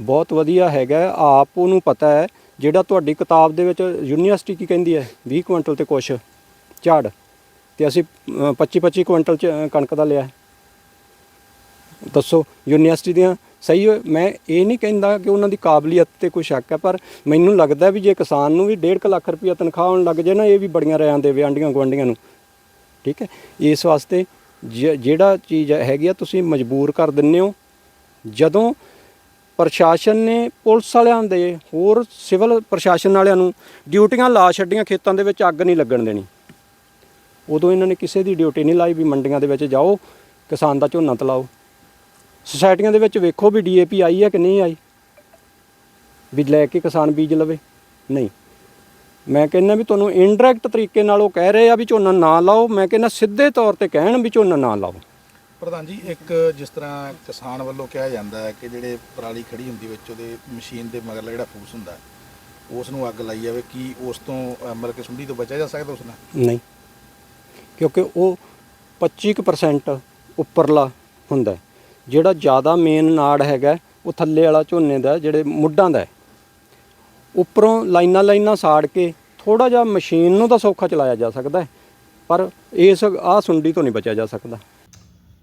ਬਹੁਤ ਵਧੀਆ ਹੈਗਾ, ਆਪ ਉਹਨੂੰ ਪਤਾ ਹੈ, ਜਿਹੜਾ ਤੁਹਾਡੀ ਕਿਤਾਬ ਦੇ ਵਿੱਚ ਯੂਨੀਵਰਸਿਟੀ ਕੀ ਕਹਿੰਦੀ ਹੈ? 20 ਕੁਇੰਟਲ ਤੇ ਕੁਛ ਝਾੜ। ਤੇ ਅਸੀਂ 25 25 ਕੁਇੰਟਲ ਚ ਕਣਕ ਦਾ ਲਿਆ ਦੱਸੋ, ਯੂਨੀਵਰਸਿਟੀ ਦੀਆਂ ਸਹੀ ਮੈਂ ਇਹ ਨਹੀਂ ਕਹਿੰਦਾ ਕਿ ਉਹਨਾਂ ਦੀ ਕਾਬਲੀਅਤ ਤੇ ਕੋਈ ਸ਼ੱਕ ਹੈ, ਪਰ ਮੈਨੂੰ ਲੱਗਦਾ ਵੀ ਜੇ ਕਿਸਾਨ ਨੂੰ ਵੀ 1.5 ਲੱਖ ਰੁਪਈਆ ਤਨਖਾਹ ਆਉਣ ਲੱਗ ਜੇ ਨਾ, ਇਹ ਵੀ ਬੜੀਆਂ ਰਿਆਂ ਦੇ ਆਂਡੀਆਂ ਗੁਆਂਢੀਆਂ ਨੂੰ। ਠੀਕ ਹੈ? ਇਸ ਵਾਸਤੇ ਜ- ਜਿਹੜਾ ਚੀਜ਼ ਹੈਗੀ ਆ, ਤੁਸੀਂ ਮਜਬੂਰ ਕਰ ਦਿੰਦੇ ਹੋ। ਜਦੋਂ ਪ੍ਰਸ਼ਾਸਨ ਨੇ ਪੁਲਿਸ ਵਾਲਿਆਂ ਦੇ, ਹੋਰ ਸਿਵਲ ਪ੍ਰਸ਼ਾਸਨ ਵਾਲਿਆਂ ਨੂੰ ਡਿਊਟੀਆਂ ਲਾ ਛੱਡੀਆਂ ਖੇਤਾਂ ਦੇ ਵਿੱਚ ਅੱਗ ਨਹੀਂ ਲੱਗਣ ਦੇਣੀ। ਉਦੋਂ ਇਹਨਾਂ ਨੇ ਕਿਸੇ ਦੀ ਡਿਊਟੀ ਨਹੀਂ ਲਾਈ ਵੀ ਮੰਡੀਆਂ ਦੇ ਵਿੱਚ ਜਾਓ, ਕਿਸਾਨ ਦਾ ਝੋਨਾ ਤਲਾਓ। ਸੁਸਾਇਟੀਆਂ ਦੇ ਵਿੱਚ ਵੇਖੋ ਵੀ ਡੀਏਪੀ ਆਈ ਹੈ ਕਿ ਨਹੀਂ ਆਈ? ਵੀ ਲੈ ਕੇ ਕਿਸਾਨ ਬੀਜ ਲਵੇ? ਨਹੀਂ। ਮੈਂ ਕਹਿੰਦਾ ਵੀ ਤੁਹਾਨੂੰ ਇਨਡਾਇਰੈਕਟ ਤਰੀਕੇ ਨਾਲ ਉਹ ਕਹਿ ਰਹੇ ਆ ਵੀ ਝੋਨਾ ਨਾ ਲਾਓ। ਮੈਂ ਕਹਿੰਦਾ ਸਿੱਧੇ ਤੌਰ ਤੇ ਕਹਿਣ ਵੀ ਝੋਨਾ ਨਾ ਲਾਓ। ਪ੍ਰਧਾਨ ਜੀ ਇੱਕ ਜਿਸ ਤਰ੍ਹਾਂ ਕਿਸਾਨ ਵੱਲੋਂ ਕਿਹਾ ਜਾਂਦਾ ਹੈ ਕਿ ਜਿਹੜੇ ਪਰਾਲੀ ਖੜੀ ਹੁੰਦੀ ਵਿੱਚ ਉਹਦੇ ਮਸ਼ੀਨ ਦੇ ਮਗਰਲਾ ਜਿਹੜਾ ਫੂਸ ਹੁੰਦਾ ਉਸ ਨੂੰ ਅੱਗ ਲਾਈ ਜਾਵੇ ਕੀ ਉਸ ਤੋਂ ਮਤਲਬ ਕਿ ਸੁੰਡੀ ਤੋਂ ਬਚਿਆ ਜਾ ਸਕਦਾ ਉਸ ਨਾਲ? ਨਹੀਂ। ਕਿਉਂਕਿ ਉਹ 25% ਉੱਪਰਲਾ ਹੁੰਦਾ। ਜਿਹੜਾ ਜ਼ਿਆਦਾ ਮੇਨ ਨਾੜ ਹੈਗਾ, ਉਹ ਥੱਲੇ ਵਾਲਾ ਝੋਨੇ ਦਾ, ਜਿਹੜੇ ਮੁੱਢਾਂ ਦਾ ਉੱਪਰੋਂ ਲਾਈਨਾਂ ਲਾਈਨਾਂ ਸਾੜ ਕੇ ਥੋੜਾ ਜਿਹਾ ਮਸ਼ੀਨ ਨੂੰ ਤਾਂ ਸੌਖਾ ਚਲਾਇਆ ਜਾ ਸਕਦਾ ਹੈ, ਪਰ ਇਸ ਆਹ ਸੁੰਡੀ ਤੋਂ ਨਹੀਂ ਬਚਿਆ ਜਾ ਸਕਦਾ।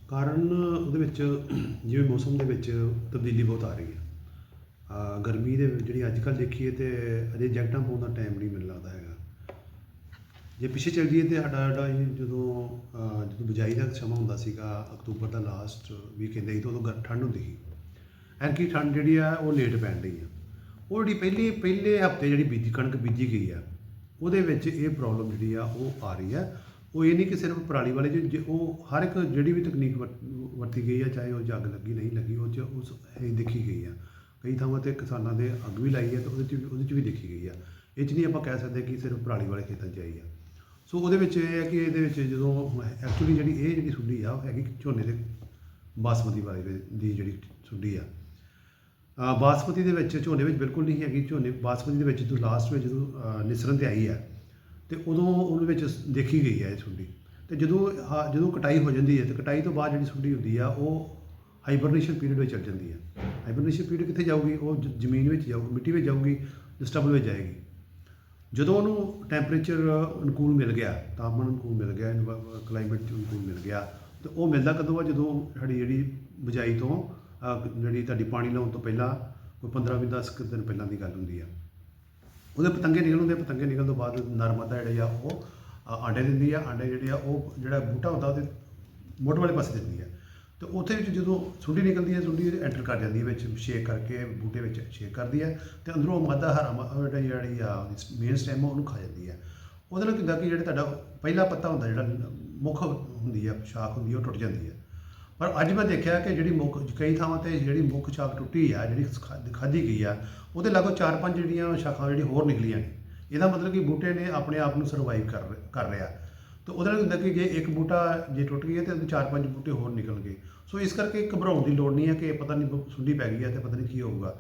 ਕਾਰਨ ਉਹਦੇ ਵਿੱਚ, ਜਿਵੇਂ ਮੌਸਮ ਦੇ ਵਿੱਚ ਤਬਦੀਲੀ ਬਹੁਤ ਆ ਰਹੀ ਹੈ। ਗਰਮੀ ਦੇ ਵਿੱਚ ਜਿਹੜੀ ਅੱਜ ਕੱਲ੍ਹ ਦੇਖੀਏ ਤੇ ਅਜੇ ਜੈਕਟਾਂ ਪਾਉਣ ਦਾ ਟਾਈਮ ਨਹੀਂ ਮੈਨੂੰ ਲੱਗਦਾ ਹੈਗਾ। ਜੇ ਪਿੱਛੇ ਚੱਲ ਜਾਈਏ ਤੇ ਸਾਡਾ ਸਾਡਾ ਇਹ ਜਦੋਂ ਅਹ, ਜਦੋਂ ਬਿਜਾਈ ਦਾ ਸਮਾਂ ਹੁੰਦਾ ਸੀਗਾ ਅਕਤੂਬਰ ਦਾ ਲਾਸਟ ਵੀਕ ਕਹਿੰਦੇ ਸੀ ਤਾਂ ਉਦੋਂ ਗਰ- ਠੰਡ ਹੁੰਦੀ ਸੀ। ਐਨਕੀ ਠੰਡ ਜਿਹੜੀ ਆ ਉਹ ਲੇਟ ਪੈਣ ਡਈ ਆ। ਉਹ ਜਿਹੜੀ ਪਹਿਲੀ ਪਹਿਲੇ ਹਫ਼ਤੇ ਜਿਹੜੀ ਬੀਜੀ ਕਣਕ ਬੀਜੀ ਗਈ ਆ ਉਹਦੇ ਵਿੱਚ ਇਹ ਪ੍ਰੋਬਲਮ ਜਿਹੜੀ ਆ ਉਹ ਆ ਰਹੀ ਆ। ਉਹ ਇਹ ਨਹੀਂ ਕਿ ਸਿਰਫ ਪਰਾਲੀ ਵਾਲੇ 'ਚ ਜੇ ਉਹ ਹਰ ਇੱਕ ਜਿਹੜੀ ਵੀ ਤਕਨੀਕ ਵਰਤ- ਵਰਤੀ ਗਈ ਆ ਚਾਹੇ ਉਹ ਜੱਗ ਲੱਗੀ ਨਹੀਂ ਲੱਗੀ ਉਹ 'ਚ ਉਸ ਇਹ ਦੇਖੀ ਗਈ ਆ। ਕਈ ਥਾਵਾਂ ਤੇ ਕਿਸਾਨਾਂ ਦੇ ਅੱਗ ਵੀ ਲਾਈ ਹੈ ਤੇ ਉਹਦੇ 'ਚ ਵੀ- ਉਹਦੇ 'ਚ ਵੀ ਦੇਖੀ ਗਈ ਆ। ਇਹ 'ਚ ਨਹੀਂ ਆਪਾਂ ਕਹਿ ਸਕਦੇ ਕਿ ਸਿਰਫ ਪਰਾਲੀ ਵਾਲੇ ਖੇਤਾਂ 'ਚ ਆਈ ਆ। ਸੋ ਉਹਦੇ ਵਿੱਚ ਇਹ ਹੈ ਕਿ ਇਹਦੇ ਵਿੱਚ ਜਦੋਂ ਐਕਚੁਅਲੀ ਜਿਹੜੀ ਇਹ ਜਿਹੜੀ ਸੁੰਡੀ ਆ ਉਹ ਹੈਗੀ ਝੋਨੇ ਦੇ ਬਾਸਮਤੀ ਵਾਲੇ ਦੀ ਜਿਹੜੀ ਸੁੰਡੀ ਆ। ਅ, ਬਾਸਮਤੀ ਦੇ ਵਿੱਚ ਝੋਨੇ ਵਿੱਚ ਬਿਲਕੁਲ ਨਹੀਂ ਹੈਗੀ। ਝੋਨੇ ਬਾਸਮਤੀ ਦੇ ਵਿੱਚ ਜਦੋਂ ਲਾਸਟ ਵਿੱਚ ਜਦੋਂ ਨਿਸਰਨ ਤੇ ਆਈ ਆ ਤੇ ਉਦੋਂ ਉਹਦੇ ਵਿੱਚ ਦੇਖੀ ਗਈ ਹੈ ਇਹ ਸੁੰਡੀ। ਤੇ ਜਦੋਂ ਆਹ ਜਦੋਂ ਕਟਾਈ ਹੋ ਜਾਂਦੀ ਹੈ ਤੇ ਕਟਾਈ ਤੋਂ ਬਾਅਦ ਜਿਹੜੀ ਸੁੰਡੀ ਹੁੰਦੀ ਆ ਉਹ ਹਾਈਬਰਨੇਸ਼ਨ ਪੀਰੀਅਡ ਵਿੱਚ ਚਲ ਜਾਂਦੀ ਹੈ ਹਾਈਬਰਨੇਸ਼ਨ ਪੀਰੀਅਡ ਕਿੱਥੇ ਜਾਊਗੀ? ਉਹ ਜ਼ਮੀਨ ਵਿੱਚ ਜਾਊਗੀ ਮਿੱਟੀ ਵਿੱਚ ਜਾਊਗੀ ਸਟਬਲ ਵਿੱਚ ਜਾਏਗੀ। ਜਦੋਂ ਉਹਨੂੰ ਟੈਂਪਰੇਚਰ ਅਨੁਕੂਲ ਮਿਲ ਗਿਆ ਤਾਪਮਾਨ ਅਨੁਕੂਲ ਮਿਲ ਗਿਆ ਕਲਾਈਮੇਟ ਅਨੁਕੂਲ ਮਿਲ ਗਿਆ ਤੇ ਉਹ ਮਿਲਦਾ ਕਦੋਂ ਆ? ਜਦੋਂ ਸਾਡੀ ਜਿਹੜੀ ਬਜਾਈ ਤੋਂ ਜਿਹੜੀ ਤੁਹਾਡੀ ਪਾਣੀ ਲਾਉਣ ਤੋਂ ਪਹਿਲਾਂ ਕੋਈ 15 ਵੀ 10 ਕੁ ਦਿਨ ਪਹਿਲਾਂ ਦੀ ਗੱਲ ਹੁੰਦੀ ਆ। ਉਹਦੇ ਪਤੰਗੇ ਨਿਕਲ ਹੁੰਦੇ ਆ, ਪਤੰਗੇ ਨਿਕਲਣ ਤੋਂ ਬਾਅਦ ਨਰਮਦਾ ਜਿਹੜੇ ਆ ਉਹ ਆਂਡੇ ਦਿੰਦੀ ਆ ਆਂਡੇ ਜਿਹੜੇ ਆ ਉਹ ਜਿਹੜਾ ਬੂਟਾ ਹੁੰਦਾ ਉਹਦੇ ਮੋਢ ਵਾਲੇ ਪਾਸੇ ਦਿੰਦੀ ਆ। ਤੇ ਉੱਥੇ ਵਿੱਚ ਜਦੋਂ ਸੁੰਡੀ ਨਿਕਲਦੀ ਹੈ, ਸੁੰਡੀ ਐਂਟਰ ਕਰ ਜਾਂਦੀ ਹੈ, ਵਿੱਚ ਸ਼ੇਕ ਕਰਕੇ ਬੂਟੇ ਵਿੱਚ ਸ਼ੇਕ ਕਰਦੀ ਹੈ ਤੇ ਅੰਦਰੋਂ ਮਾਦਾ ਹਰਾ ਜਿਹੜੀ ਆ ਮੇਨ ਸਟੈਮ ਉਹਨੂੰ ਖਾ ਜਾਂਦੀ ਹੈ। ਉਹਦੇ ਨਾਲ ਕਿੰਦਾ ਕਿ ਜਿਹੜਾ ਤੁਹਾਡਾ ਪਹਿਲਾ ਪੱਤਾ ਹੁੰਦਾ, ਜਿਹੜਾ ਮੁੱਖ ਹੁੰਦੀ ਆ, ਸ਼ਾਖ ਹੁੰਦੀ ਉਹ ਟੁੱਟ ਜਾਂਦੀ ਹੈ। ਪਰ ਅੱਜ ਮੈਂ ਦੇਖਿਆ ਕਿ ਜਿਹੜੀ ਮੁੱਖ, ਕਈ ਥਾਵਾਂ ਤੇ ਜਿਹੜੀ ਮੁੱਖ ਸ਼ਾਖ ਟੁੱਟੀ ਆ, ਜਿਹੜੀ ਖਾ- ਖਾਧੀ ਗਈ ਆ, ਉਹਦੇ ਲਾਗੋਂ ਚਾਰ ਪੰਜ ਜਿਹੜੀਆਂ ਸ਼ਾਖਾਂ ਜਿਹੜੀ ਹੋਰ ਨਿਕਲੀਆਂ ਨੇ। ਇਹਦਾ ਮਤਲਬ ਕਿ ਬੂਟੇ ਨੇ ਆਪਣੇ ਆਪ ਨੂੰ ਸਰਵਾਈਵ ਕਰ ਕਰ ਰਿਹਾ। ਤਾਂ ਉਹਦੇ ਨਾਲ ਹੁੰਦਾ ਕਿ ਜੇ ਇੱਕ ਬੂਟਾ ਜੇ ਟੁੱਟ ਗਿਆ ਤੇ ਉਹਦੇ ਚਾਰ ਪੰਜ ਬੂਟੇ ਹੋਰ ਨਿਕਲਣਗੇ ਸੋ ਇਸ ਕਰਕੇ ਘਬਰਾਉਣ ਦੀ ਲੋੜ ਨਹੀਂ ਹੈ ਕਿ ਪਤਾ ਨਹੀਂ ਸੁੰਡੀ ਪੈ ਗਈ ਹੈ ਤੇ ਪਤਾ ਨਹੀਂ ਕੀ ਹੋਊਗਾ।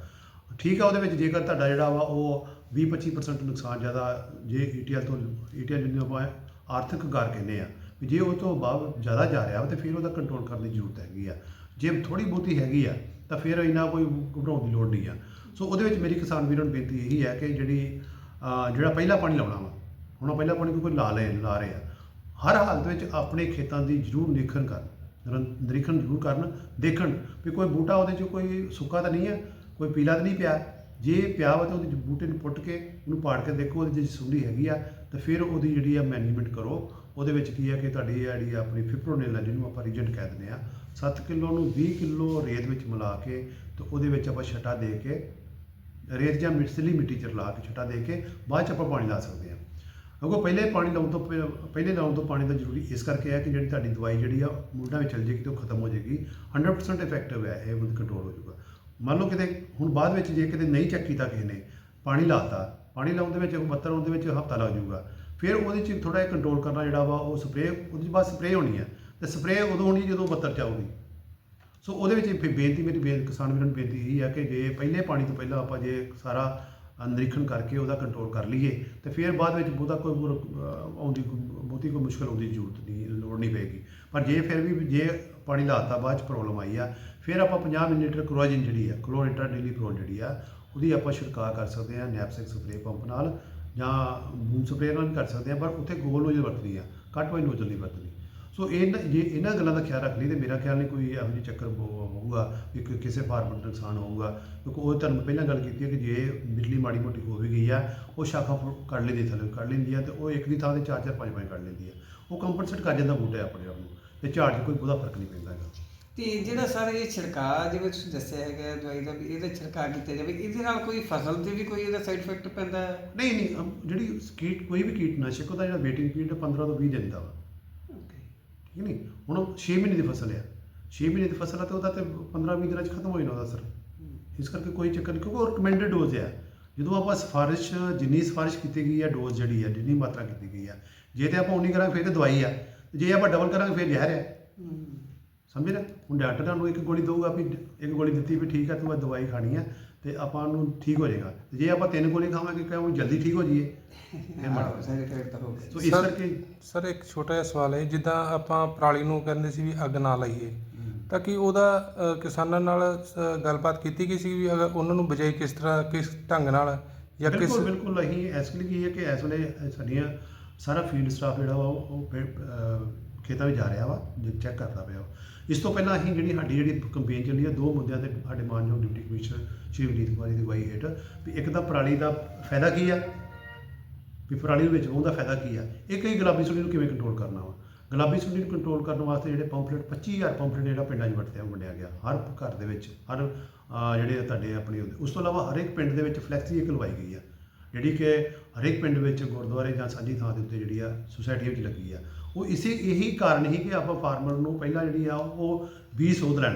ਠੀਕ ਆ ਉਹਦੇ ਵਿੱਚ ਜੇਕਰ ਤੁਹਾਡਾ ਜਿਹੜਾ ਵਾ ਉਹ 20-25% ਨੁਕਸਾਨ ਜ਼ਿਆਦਾ ਜੇ ਈਟੀਐਲ ਤੋਂ ਈਟੀਐਲ ਜਿਹਨੂੰ ਆਪਾਂ ਆਰਥਿਕ ਗਾਰ ਕਹਿੰਦੇ ਆ, ਵੀ ਜੇ ਉਹ ਤੋਂ ਬਾਅਦ ਜ਼ਿਆਦਾ ਜਾ ਰਿਹਾ ਵਾ ਤੇ ਫਿਰ ਉਹਦਾ ਕੰਟਰੋਲ ਕਰਨ ਦੀ ਜ਼ਰੂਰਤ ਹੈਗੀ ਆ। ਜੇ ਥੋੜੀ ਬਹੁਤੀ ਹੈਗੀ ਆ, ਤਾਂ ਫਿਰ ਇੰਨਾ ਕੋਈ ਘਬਰਾਉਣ ਦੀ ਲੋੜ ਨਹੀਂ ਆ। ਸੋ ਉਹਦੇ ਵਿੱਚ ਮੇਰੀ ਕਿਸਾਨ ਵੀਰਾਂ ਨੂੰ ਬੇਨਤੀ ਇਹੀ ਹੈ ਕਿ ਜਿਹੜੀ ਜਿਹੜਾ ਪਹਿਲਾ ਪਾਣੀ ਲਾਉਣਾ ਵਾ, ਹੁਣ ਪਹਿਲਾ ਪਾਣੀ ਕੋਈ ਲਾ ਲੈ ਲਾ ਰਹੇ ਆ ਹਰ ਹਾਲਤ ਵਿੱਚ ਆਪਣੇ ਖੇਤਾਂ ਦੀ ਜ਼ਰੂਰ ਨਿਰੀਖਣ ਕਰਨ ਨਿਰੀਖਣ ਜ਼ਰੂਰ ਕਰਨ, ਦੇਖਣ ਵੀ ਕੋਈ ਬੂਟਾ ਉਹਦੇ 'ਚ ਕੋਈ ਸੁੱਕਾ ਤਾਂ ਨਹੀਂ ਹੈ, ਕੋਈ ਪੀਲਾ ਤਾਂ ਨਹੀਂ ਪਿਆ। ਜੇ ਪਿਆ ਵਾ ਤਾਂ ਉਹਦੇ ਬੂਟੇ ਨੂੰ ਪੁੱਟ ਕੇ ਉਹਨੂੰ ਪਾੜ ਕੇ ਦੇਖੋ ਉਹਦੇ 'ਚ ਸੁੰਡੀ ਹੈਗੀ ਆ, ਤਾਂ ਫਿਰ ਉਹਦੀ ਜਿਹੜੀ ਆ ਮੈਨੇਜਮੈਂਟ ਕਰੋ। ਉਹਦੇ ਵਿੱਚ ਕੀ ਹੈ ਕਿ ਤੁਹਾਡੀ ਜਿਹੜੀ ਆਪਣੀ ਫਿਪਰੋਨਿਲ ਆ ਜਿਹਨੂੰ ਆਪਾਂ ਰੀਜੈਂਟ ਕਹਿ ਦਿੰਦੇ ਆ 7 ਕਿਲੋ ਨੂੰ 20 ਕਿਲੋ ਰੇਤ ਵਿੱਚ ਮਿਲਾ ਕੇ ਤੇ ਉਹਦੇ ਵਿੱਚ ਆਪਾਂ ਛਟਾ ਦੇ ਕੇ ਰੇਤ ਜਾਂ ਮਿੱਠਲੀ ਮਿੱਟੀ ਚ ਰਲਾ ਕੇ ਛਟਾ ਦੇ ਕੇ ਬਾਅਦ ਚ ਆਪਾਂ ਪਾਣੀ ਲਾ ਸਕਦੇ ਹਾਂ ਕਿਉਂਕਿ ਪਹਿਲੇ ਪਾਣੀ ਲਾਉਣ ਤੋਂ ਪ ਪਹਿਲੇ ਲਾਉਣ ਤੋਂ ਪਾਣੀ ਦਾ ਜ਼ਰੂਰੀ ਇਸ ਕਰਕੇ ਹੈ ਕਿ ਜਿਹੜੀ ਤੁਹਾਡੀ ਦਵਾਈ ਜਿਹੜੀ ਆ, ਮੁੰਡਾ ਵਿੱਚ ਚਲ ਜੇਗੀ ਤੇ ਉਹ ਖਤਮ ਹੋ ਜਾਏਗੀ 100% ਇਫੈਕਟਿਵ ਹੈ, ਇਹ ਮਤਲਬ ਕੰਟਰੋਲ ਹੋ ਜਾਊਗਾ। ਮੰਨ ਲਓ ਕਿਤੇ ਹੁਣ ਬਾਅਦ ਵਿੱਚ ਜੇ ਕਿਤੇ ਨਹੀਂ ਚੈੱਕ ਕੀਤਾ ਕਿਸੇ ਨੇ, ਪਾਣੀ ਲਾਤਾ, ਪਾਣੀ ਲਾਉਣ ਦੇ ਵਿੱਚ ਬੱਤਰ ਆਉਣ ਦੇ ਵਿੱਚ ਹਫਤਾ ਲੱਗ ਜਾਊਗਾ। ਫਿਰ ਉਹਦੇ 'ਚ ਥੋੜਾ ਜਿਹਾ ਕੰਟਰੋਲ ਕਰਨਾ ਜਿਹੜਾ ਵਾ, ਉਹ ਸਪਰੇਅ ਉਹਦੇ 'ਚ ਬਾਅਦ ਸਪਰੇਅ ਹੋਣੀ ਹੈ ਤੇ ਸਪਰੇਅ ਉਦੋਂ ਹੋਣੀ ਜਦੋਂ ਬੱਤਰ ਚਾਹੂਗੀ ਸੋ ਉਹਦੇ ਵਿੱਚ ਫਿਰ ਬੇਨਤੀ, ਮੇਰੀ ਬੇਨ, ਕਿਸਾਨ ਵੀਰਾਂ ਨੂੰ ਬੇਨਤੀ ਇਹੀ ਹੈ ਕਿ ਜੇ ਪਹਿਲੇ ਪਾਣੀ ਤੋਂ ਪਹਿਲਾਂ ਆਪਾਂ ਜੇ ਸਾਰਾ ਨਿਰੀਖਣ ਕਰਕੇ ਉਹਦਾ ਕੰਟਰੋਲ ਕਰ ਲਈਏ ਤੇ ਫਿਰ ਬਾਅਦ ਵਿੱਚ ਬਹੁਤਾ ਕੋਈ ਆਉਂਦੀ ਬਹੁਤੀ ਕੋਈ ਮੁਸ਼ਕਲ ਆਉਂਦੀ ਦੀ ਜ਼ਰੂਰਤ ਨਹੀਂ ਲੋੜ ਨਹੀਂ ਪਏਗੀ। ਪਰ ਜੇ ਫਿਰ ਵੀ, ਜੇ ਪਾਣੀ ਲਾਤਾ ਬਾਅਦ ਚ ਪ੍ਰੋਬਲਮ ਆਈ ਆ, ਫਿਰ ਆਪਾਂ 50 ਮਿਲੀਲੀਟਰ ਕਲੋਜਨ ਜਿਹੜੀ ਆ ਕਲੋਰੀਟਰ ਡੇਲੀ ਪ੍ਰੋਲ ਜਿਹੜੀ ਆ, ਉਹਦੀ ਆਪਾਂ ਛਿੜਕਾਅ ਕਰ ਸਕਦੇ ਹਾਂ ਨੈਪਸਿਕ ਸਪਰੇ ਪੰਪ ਨਾਲ ਜਾਂ ਬੂਮ ਸਪਰੇ ਨਾਲ ਕਰ ਸਕਦੇ ਹਾਂ, ਪਰ ਉੱਥੇ ਗੋਲ ਨੋਜ਼ਲ ਵਰਤਣੀ ਆ ਕੱਟ ਵਾਈ ਨੋਜ਼ਲ ਨਹੀਂ ਵਰਤਣੀ। ਸੋ ਇਹ ਜੇ ਇਹਨਾਂ ਗੱਲਾਂ ਦਾ ਖਿਆਲ ਰੱਖ ਲਈ ਤੇ ਮੇਰਾ ਖਿਆਲ ਨਹੀਂ ਕੋਈ ਇਹੋ ਜਿਹੀ ਚੱਕਰ ਹੋਊਗਾ ਵੀ ਕੋਈ ਕਿਸੇ ਫਾਰਮਰ ਨੂੰ ਨੁਕਸਾਨ ਹੋਊਗਾ। ਕਿਉਂਕਿ ਉਹ ਤੁਹਾਨੂੰ ਪਹਿਲਾਂ ਗੱਲ ਕੀਤੀ ਹੈ ਕਿ ਜੇ ਬਿਜਲੀ ਮਾੜੀ ਮੋਟੀ ਹੋ ਵੀ ਗਈ ਆ ਉਹ ਸ਼ਾਖਾ ਕੱਢ ਲੈਂਦੀ ਥੱਲੇ ਕੱਢ ਲੈਂਦੀ ਆ ਤੇ ਉਹ ਇੱਕ ਦੀ ਥਾਂ ਤੇ ਚਾਰ ਚਾਰ ਪੰਜ ਪੰਜ ਕੱਢ ਲੈਂਦੀ ਆ ਉਹ ਕੰਪਨਸੇਟ ਕਰ ਜਾਂਦਾ ਬੂਟੇ ਆਪਣੇ ਆਪ ਨੂੰ ਤੇ ਝਾੜ 'ਚ ਕੋਈ ਬਹੁਤਾ ਫ਼ਰਕ ਨਹੀਂ ਪੈਂਦਾ ਹੈਗਾ। ਤੇ ਜਿਹੜਾ ਸਰ ਇਹ ਛਿੜਕਾਅ ਜਿਵੇਂ ਤੁਸੀਂ ਦੱਸਿਆ ਹੈਗਾ ਦਵਾਈ ਦਾ ਵੀ ਇਹਦਾ ਛਿੜਕਾਅ ਕੀਤਾ ਜਾਵੇ ਇਹਦੇ ਨਾਲ ਕੋਈ ਫਸਲ ਤੇ ਵੀ ਕੋਈ ਇਹਦਾ ਸਾਈਡ ਇਫੈਕਟ ਪੈਂਦਾ ਨਹੀਂ ਨਹੀਂ ਜਿਹੜੀ ਕੀਟ ਕੋਈ ਵੀ ਕੀਟਨਾਸ਼ਕ ਉਹਦਾ ਜਿਹੜਾ ਵੇਟਿੰਗ ਪੀਰੀਅਡ 15 ਤੋਂ 20 ਦਿਨ ਦਾ ਵਾ। ਠੀਕ ਨਹੀਂ? ਹੁਣ 6 ਮਹੀਨੇ ਦੀ ਫਸਲ ਆ। 6 ਮਹੀਨੇ ਦੀ ਫਸਲ ਆ ਤੇ ਉਹਦਾ ਤੇ 15 20 ਦਿਨਾਂ 'ਚ ਖਤਮ ਹੋ ਜਾਣਾ ਉਹਦਾ ਸਰ ਇਸ ਕਰਕੇ ਕੋਈ ਚੱਕਰ ਨਹੀਂ, ਕਿਉਂਕਿ ਉਹ ਰਿਕਮੈਂਡਡ ਡੋਜ਼ ਆ। ਜਦੋਂ ਆਪਾਂ ਸਿਫਾਰਿਸ਼, ਜਿੰਨੀ ਸਿਫਾਰਿਸ਼ ਕੀਤੀ ਗਈ ਆ ਡੋਜ਼ ਜਿਹੜੀ ਆ, ਜਿੰਨੀ ਮਾਤਰਾ ਕੀਤੀ ਗਈ ਆ, ਜੇ ਤੇ ਆਪਾਂ ਉਨੀ ਕਰਾਂਗੇ, ਫਿਰ ਤੇ ਦਵਾਈ ਆ। ਜੇ ਆਪਾਂ ਡਬਲ ਕਰਾਂਗੇ, ਫਿਰ ਜ਼ਹਿਰ ਆ। ਸਮਝੇ ਨਾ ਹੁਣ ਡਾਕਟਰ ਤੁਹਾਨੂੰ ਇੱਕ ਗੋਲੀ ਦਊਗਾ ਵੀ ਇੱਕ ਗੋਲੀ ਦਿੱਤੀ ਵੀ ਠੀਕ ਆ ਤੂੰ ਇਹ ਦਵਾਈ ਖਾਣੀ ਆ ਤੇ ਆਪਾਂ ਨੂੰ ਠੀਕ ਹੋ ਜਾਏਗਾ। ਤੇ ਜੇ ਆਪਾਂ ਤਿੰਨ ਗੋਲੀ ਖਾਵਾਂਗੇ ਕਿ ਉਹ ਜਲਦੀ ਠੀਕ ਹੋ ਜਾਈਏ? ਇਹ ਮਾੜਾ ਇਫੈਕਟ ਤਾਂ ਹੋ ਗਿਆ ਸੋ ਇਸ ਸਰ- ਕਰਕੇ ਸਰ ਇੱਕ ਛੋਟਾ ਜਿਹਾ ਸਵਾਲ ਹੈ ਜਿੱਦਾਂ ਆਪਾਂ ਪਰਾਲੀ ਨੂੰ ਕਹਿੰਦੇ ਸੀ ਵੀ ਅੱਗ ਨਾ ਲਾਈਏ ਤਾਂ ਕਿ ਉਹਦਾ ਅ, ਕਿਸਾਨਾਂ ਨਾਲ ਅ, ਗੱਲਬਾਤ ਕੀਤੀ ਗਈ ਸੀ ਵੀ ਅਗਰ ਉਹਨਾਂ ਨੂੰ ਬਜਾਈ ਕਿਸ ਤਰ੍ਹਾਂ ਕਿਸ ਢੰਗ ਨਾਲ ਜਾਂ ਕਿਸ ਬਿਲਕੁਲ ਬਿਲਕੁਲ ਅਸੀਂ ਇਸ ਲਈ ਕੀ ਹੈ ਕਿ ਇਸ ਵੇਲੇ ਸਾਡੀਆਂ ਸਾਰਾ ਫੀਲਡ ਸਟਾਫ ਜਿਹੜਾ ਵਾ ਉਹ ਉਹ ਫਿਰ, ਅਹ, ਖੇਤਾਂ ਵਿੱਚ ਜਾ ਰਿਹਾ ਵਾ ਚੈੱਕ ਕਰਦਾ ਪਿਆ ਵਾ। ਇਸ ਤੋਂ ਪਹਿਲਾਂ ਅਸੀਂ ਜਿਹੜੀ ਸਾਡੀ ਜਿਹੜੀ ਕੰਪੇਨ ਚੱਲੀ ਹੈ ਦੋ ਮੁੱਦਿਆਂ ਤੇ ਸਾਡੇ ਮਾਨਯੋਗ ਡਿਪਟੀ ਕਮਿਸ਼ਨਰ ਸ਼੍ਰੀ ਵਨੀਤ ਕੁਮਾਰੀ ਦੀ ਅਗਵਾਈ ਹੇਠ, ਵੀ ਇੱਕ ਤਾਂ ਪਰਾਲੀ ਦਾ ਫਾਇਦਾ ਕੀ ਆ? ਵੀ ਪਰਾਲੀ ਦੇ ਵਿੱਚ ਉਹਦਾ ਫਾਇਦਾ ਕੀ ਆ? ਇੱਕ ਇਹ ਗੁਲਾਬੀ ਸੁੰਡੀ ਨੂੰ ਕਿਵੇਂ ਕੰਟਰੋਲ ਕਰਨਾ ਵਾ? ਗੁਲਾਬੀ ਸੁੰਡੀ ਨੂੰ ਕੰਟਰੋਲ ਕਰਨ ਵਾਸਤੇ ਜਿਹੜੇ ਪੰਪਲੇਟ 25000 ਪੰਪਲੇਟ ਜਿਹੜਾ ਪਿੰਡਾਂ 'ਚ ਵਰਤਿਆ ਵੰਡਿਆ ਗਿਆ, ਹਰ ਘਰ ਦੇ ਵਿੱਚ, ਹਰ ਜਿਹੜੇ ਤੁਹਾਡੇ ਆਪਣੇ ਹੁੰਦੇ, ਉਸ ਤੋਂ ਇਲਾਵਾ ਹਰੇਕ ਪਿੰਡ ਦੇ ਵਿੱਚ ਫਲੈਕਸੀ ਇੱਕ ਲਵਾਈ ਗਈ ਆ, ਜਿਹੜੀ ਕਿ ਹਰੇਕ ਪਿੰਡ ਵਿੱਚ ਗੁਰਦੁਆਰੇ ਜਾਂ ਸਾਂਝੀ ਥਾਂ ਦੇ ਉੱਤੇ ਜਿਹੜੀ ਆ ਸੁਸਾਇਟੀਆਂ ਵਿੱਚ ਲੱਗੀ ਆ। ਉਹ ਇਸੇ ਇਹੀ ਕਾਰਨ ਹੀ ਕਿ ਆਪਾਂ ਫਾਰਮਰ ਨੂੰ ਪਹਿਲਾਂ ਜਿਹੜੀ ਆ ਉਹ 20 ਸੋਧ ਲੈਣ।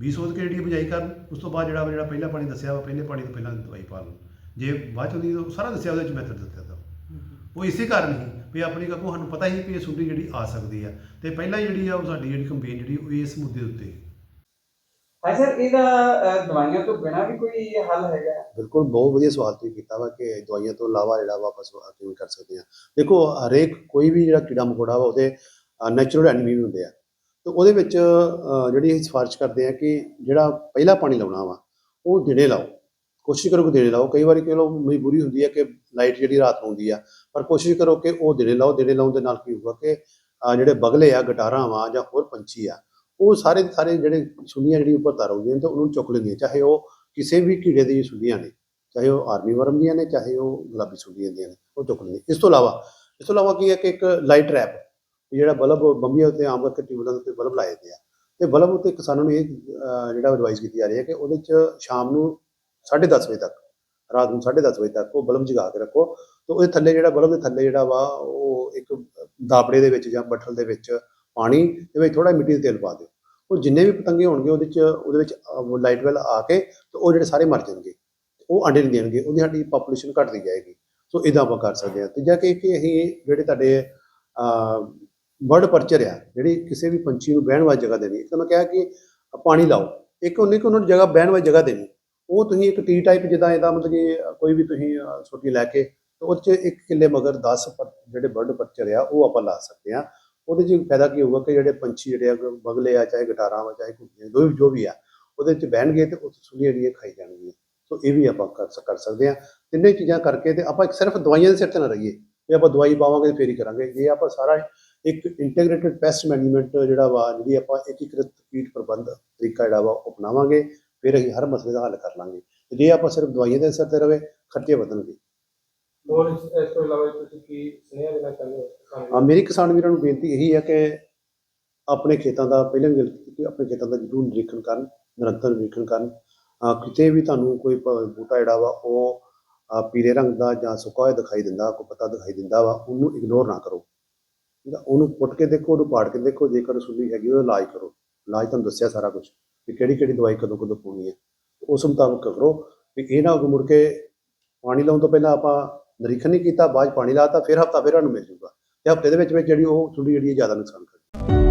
20 ਸੋਧ ਕੇ ਜਿਹੜੀ ਬਿਜਾਈ ਕਰਨ, ਉਸ ਤੋਂ ਬਾਅਦ ਜਿਹੜਾ ਜਿਹੜਾ ਪਹਿਲਾ ਪਾਣੀ ਦੱਸਿਆ ਵਾ, ਪਹਿਲੇ ਪਾਣੀ ਤੋਂ ਪਹਿਲਾਂ ਦਵਾਈ ਪਾ ਲਓ। ਜੇ ਬਾਅਦ ਚੋਂ ਦੀ ਉਹ ਸਾਰਾ ਦੱਸਿਆ, ਉਹਦੇ ਵਿੱਚ ਮੈਥਡ ਦਿੱਤਾ ਤਾਂ। ਉਹ ਇਸੇ ਕਾਰਨ ਹੀ ਵੀ ਆਪਣੀ ਕਾਕੂ, ਸਾਨੂੰ ਪਤਾ ਹੀ ਵੀ ਇਹ ਸੁੰਡੀ ਜਿਹੜੀ ਆ ਸਕਦੀ ਆ। ਤੇ ਪਹਿਲਾਂ ਜਿਹੜੀ ਆ ਉਹ ਸਾਡੀ ਜਿਹੜੀ ਕੰਪੇਨ ਜਿਹੜੀ, ਉਹ ਇਸ ਮੁੱਦੇ ਉੱਤੇ ਹਾਂ ਸਰ ਇਹਦਾ ਦਵਾਈਆਂ ਤੋਂ ਬਿਨਾ ਵੀ ਕੋਈ ਹੱਲ ਹੈਗਾ? ਬਿਲਕੁਲ ਬਹੁਤ ਵਧੀਆ ਸਵਾਲ ਤੁਸੀਂ ਕੀਤਾ ਵਾ ਕਿ ਦਵਾਈਆਂ ਤੋਂ ਇਲਾਵਾ ਜਿਹੜਾ ਵਾ ਆਪਾਂ ਸਵਾ- ਕਿਵੇਂ ਕਰ ਸਕਦੇ ਹਾਂ। ਦੇਖੋ ਹਰੇਕ ਕੋਈ ਵੀ ਜਿਹੜਾ ਕੀੜਾ ਮਕੌੜਾ ਵਾ ਉਹਦੇ ਨੈਚੁਰਲ ਐਨੀਮੀ ਵੀ ਹੁੰਦੇ ਆ। ਤੇ ਉਹਦੇ ਵਿੱਚ ਅ, ਜਿਹੜੀ ਅਸੀਂ ਸਿਫਾਰਿਸ਼ ਕਰਦੇ ਆ ਕਿ ਜਿਹੜਾ ਪਹਿਲਾ ਪਾਣੀ ਲਾਉਣਾ ਵਾ ਉਹ ਦਿਨੇ ਲਾਓ। ਕੋਸ਼ਿਸ਼ ਕਰੋ ਕਿ ਦਿਨੇ ਲਾਓ। ਕਈ ਵਾਰੀ ਕਿ ਲੋ ਮਜਬੂਰੀ ਹੁੰਦੀ ਹੈ ਕਿ ਲਾਈਟ ਜਿਹੜੀ ਰਾਤ ਨੂੰ ਆਉਂਦੀ ਆ ਪਰ ਕੋਸ਼ਿਸ਼ ਕਰੋ ਕਿ ਉਹ ਦਿਨੇ ਲਾਓ। ਦਿਨੇ ਲਾਉਣ ਦੇ ਨਾਲ ਕੀ ਹੋਊਗਾ ਕਿ ਅ, ਜਿਹੜੇ ਬਗਲੇ ਆ ਗਟਾਰਾਂ ਵਾ ਜਾਂ ਹੋਰ ਪੰਛੀ ਆ ਉਹ ਸਾਰੇ ਸਾਰੇ ਜਿਹੜੇ ਸੁੰਡੀਆਂ ਜਿਹੜੀ ਉੱਪਰ ਤਰ ਨੇ ਤੇ ਉਹਨੂੰ ਚੁੱਕ ਲੈਂਦੀਆਂ ਚਾਹੇ ਉਹ ਕਿਸੇ ਵੀ ਕੀੜੇ ਦੀ ਸੁੰਡੀਆਂ ਨੇ, ਚਾਹੇ ਉਹ ਆਰਮੀ ਵਰਮ ਦੀਆਂ ਨੇ, ਚਾਹੇ ਉਹ ਗੁਲਾਬੀ ਸੁੰਡੀਆਂ ਦੀਆਂ ਨੇ, ਉਹ ਚੁੱਕ ਲੈਂਦੀਆਂ ਇਸ ਤੋਂ ਇਲਾਵਾ, ਇਸ ਤੋਂ ਇਲਾਵਾ ਕੀ ਹੈ ਕਿ ਇੱਕ ਲਾਈਟ ਰੈਪ ਜਿਹੜਾ ਬਲਬ ਬੰਬੀਆਂ ਉੱਤੇ ਆਮ ਕਰਕੇ ਟਿਊਬਲਾਂ ਦੇ ਉੱਤੇ ਬਲਬ ਲਾਏ ਜਾਂਦੇ ਆ, ਤੇ ਬਲਬ ਉੱਤੇ ਕਿਸਾਨਾਂ ਨੂੰ ਇਹ ਜਿਹੜਾ ਐਡਵਾਈਸ ਕੀਤੀ ਜਾ ਰਹੀ ਹੈ ਕਿ ਉਹਦੇ ਚ ਸ਼ਾਮ ਨੂੰ 10:30 ਵਜੇ ਤੱਕ, ਰਾਤ ਨੂੰ 10:30 ਵਜੇ ਤੱਕ ਉਹ ਬਲਬ ਜਗਾ ਕੇ ਰੱਖੋ, ਤੇ ਉਹਦੇ ਥੱਲੇ ਜਿਹੜਾ ਬਲਬ ਦੇ ਥੱਲੇ ਜਿਹੜਾ ਵਾ, ਉਹ ਇੱਕ ਦਾਬੜੇ ਦੇ ਵਿੱਚ ਜਾਂ ਬੱਠਲ ਦੇ ਵਿੱਚ ਪਾਣੀ ਦੇ ਵਿੱਚ ਥੋੜਾ ਮਿੱਟੀ ਦਾ ਤੇਲ ਪਾ ਦਿਓ। ਉਹ ਜਿੰਨੇ ਵੀ ਪਤੰਗੇ ਹੋਣਗੇ ਉਹਦੇ ਚ, ਉਹਦੇ ਵਿੱਚ ਲਾਈਟ ਵੈਲ ਆ ਕੇ ਤੇ ਉਹ ਜਿਹੜੇ ਸਾਰੇ ਮਰ ਜਾਣਗੇ। ਉਹ ਅੰਡੇ ਨਹੀਂ ਦੇਣਗੇ, ਉਹਦੀ ਸਾਡੀ ਪਾਪੂਲੇਸ਼ਨ ਘਟਦੀ ਜਾਏਗੀ। ਸੋ ਇਦਾਂ ਆਪਾਂ ਕਰ ਸਕਦੇ ਹਾਂ। ਤੀਜਾ ਕਿ ਕਿ ਅਸੀਂ ਜਿਹੜੇ ਤੁਹਾਡੇ ਬਰਡ ਪਰਚਰ ਆ, ਜਿਹੜੀ ਕਿਸੇ ਵੀ ਪੰਛੀ ਨੂੰ ਬਹਿਣ ਵਾਲੀ ਜਗ੍ਹਾ ਦੇਣੀ ਇੱਕ ਤਾਂ ਮੈਂ ਕਿਹਾ ਕਿ ਪਾਣੀ ਲਾਓ। ਇੱਕ ਉਹਨੇ ਕਿ ਉਹਨਾਂ ਨੂੰ ਜਗ੍ਹਾ, ਬਹਿਣ ਵਾਲੀ ਜਗ੍ਹਾ ਦੇਣੀ। ਉਹ ਤੁਸੀਂ ਇੱਕ ਟੀ ਟਾਈਪ ਜਿੱਦਾਂ ਇਹਦਾ ਮਤਲਬ ਕਿ ਕੋਈ ਵੀ ਤੁਸੀਂ ਛੋਟੀ ਲੈ ਕੇ, ਤੇ ਉਹਦੇ ਚ ਇੱਕ ਕਿੱਲੇ ਮਗਰ 10 ਜਿਹੜੇ ਬਰਡ ਪਰਚਰ ਆ, ਉਹ ਆਪਾਂ ਲਾ ਸਕਦੇ ਆ ਉਹਦੇ ਚ ਫਾਇਦਾ ਕੀ ਹੋਊਗਾ ਕਿ ਜਿਹੜੇ ਪੰਛੀ ਜਿਹੜੇ ਆ, ਬਗਲੇ ਆ, ਚਾਹੇ ਗਟਾਰਾਂ ਵਾ, ਚਾਹੇ ਘੁੱਗੀਆਂ, ਜੋ ਵੀ ਜੋ ਵੀ ਆ, ਉਹਦੇ ਚ ਬਹਿਣਗੇ ਤੇ ਉਹ ਸੁਣੀਆਂ ਜਿਹੜੀਆਂ ਖਾਈ ਜਾਣਗੀਆਂ। ਸੋ ਇਹ ਵੀ ਆਪਾਂ ਕਰ ਸ- ਕਰ ਸਕਦੇ ਆ ਤਿੰਨੇ ਚੀਜ਼ਾਂ ਕਰਕੇ ਤੇ ਆਪਾਂ ਸਿਰਫ ਦਵਾਈਆਂ ਦੇ ਸਿਰ ਤੇ ਨਾ ਰਹੀਏ। ਵੀ ਆਪਾਂ ਦਵਾਈ ਪਾਵਾਂਗੇ ਤੇ ਫੇਰ ਹੀ ਕਰਾਂਗੇ। ਜੇ ਆਪਾਂ ਸਾਰਾ ਇੱਕ ਇੰਟੀਗ੍ਰੇਟਡ ਪੈਸਟ ਮੈਨੇਜਮੈਂਟ ਜਿਹੜਾ ਵਾ, ਜਿਹੜੀ ਆਪਾਂ ਏਕੀਕ੍ਰਿਤ ਕੀਟ ਪ੍ਰਬੰਧ ਤਰੀਕਾ ਜਿਹੜਾ ਵਾ, ਉਹ ਅਪਣਾਵਾਂਗੇ। ਫਿਰ ਅਸੀਂ ਹਰ ਮਸਲੇ ਦਾ ਹੱਲ ਕਰ ਲਾਂਗੇ। ਤੇ ਜੇ ਆਪਾਂ ਸਿਰਫ ਦਵਾਈਆਂ ਦੇ ਸਿਰ ਤੇ ਰਵੇ, ਖਰਚੇ ਵਧਣਗੇ। ਹੋਰ ਇਸ ਇਸ ਤੋਂ ਇਲਾਵਾ ਤੁਸੀਂ ਕੀ ਸੁਨੇਹਾ ਦੇਣਾ ਚਾਹੁੰਦੇ ਹੋ ਕਿਸਾਨਾਂ ਨੂੰ? ਆ ਮੇਰੀ ਕਿਸਾਨ ਵੀਰਾਂ ਨੂੰ ਬੇਨਤੀ ਇਹੀ ਹੈ ਕਿ ਆਪਣੇ ਖੇਤਾਂ ਦਾ ਪਹਿਲਾਂ ਵੀ ਗੱਲ ਕੀਤੀ ਕਿ ਆਪਣੇ ਖੇਤਾਂ ਦਾ ਜ਼ਰੂਰ ਨਿਰੀਖਣ ਕਰਨ, ਨਿਰੰਤਰ ਨਿਰੀਖਣ ਕਰਨ। ਅਹ ਕਿਤੇ ਵੀ ਤੁਹਾਨੂੰ ਕੋਈ ਪ- ਬੂਟਾ ਜਿਹੜਾ ਵਾ, ਉਹ ਅਹ ਪੀਲੇ ਰੰਗ ਦਾ ਜਾਂ ਸੁੱਕਾ ਹੋਇਆ ਦਿਖਾਈ ਦਿੰਦਾ, ਕੋਈ ਪੱਤਾ ਦਿਖਾਈ ਦਿੰਦਾ ਵਾ, ਉਹਨੂੰ ਇਗਨੋਰ ਨਾ ਕਰੋ। ਠੀਕ ਆ? ਉਹਨੂੰ ਪੁੱਟ ਕੇ ਦੇਖੋ, ਉਹਨੂੰ ਪਾੜ ਕੇ ਦੇਖੋ, ਜੇਕਰ ਸੁੰਡੀ ਹੈਗੀ ਉਹਦਾ ਇਲਾਜ ਕਰੋ। ਇਲਾਜ ਤੁਹਾਨੂੰ ਦੱਸਿਆ ਸਾਰਾ ਕੁਝ ਕਿ ਕਿਹੜੀ ਕਿਹੜੀ ਦਵਾਈ ਕਦੋਂ ਕਦੋਂ ਪਾਉਣੀ ਹੈ। ਉਸ ਮੁਤਾਬਕ ਕਰੋ ਵੀ ਇਹ ਨਾ ਅੱਗੇ ਮੁੜ ਕੇ ਪਾਣੀ ਲਾਉਣ ਤੋਂ ਪਹਿਲਾਂ ਆਪਾਂ ਨਿਰੀਖਣ ਨਹੀਂ ਕੀਤਾ, ਬਾਅਦ 'ਚ ਪਾਣੀ ਲਾਤਾ, ਫਿਰ ਹਫਤਾ ਫਿਰ ਉਹਨੂੰ ਮਿਲ ਜੂਗਾ। ਤੇ ਹਫ਼ਤੇ ਦੇ ਵਿੱਚ ਵਿੱਚ ਜਿਹੜੀ ਉਹ ਸੁੰਡੀ ਜਿਹੜੀ ਹੈ ਜ਼ਿਆਦਾ ਨੁਕਸਾਨ ਕਰਦੀ।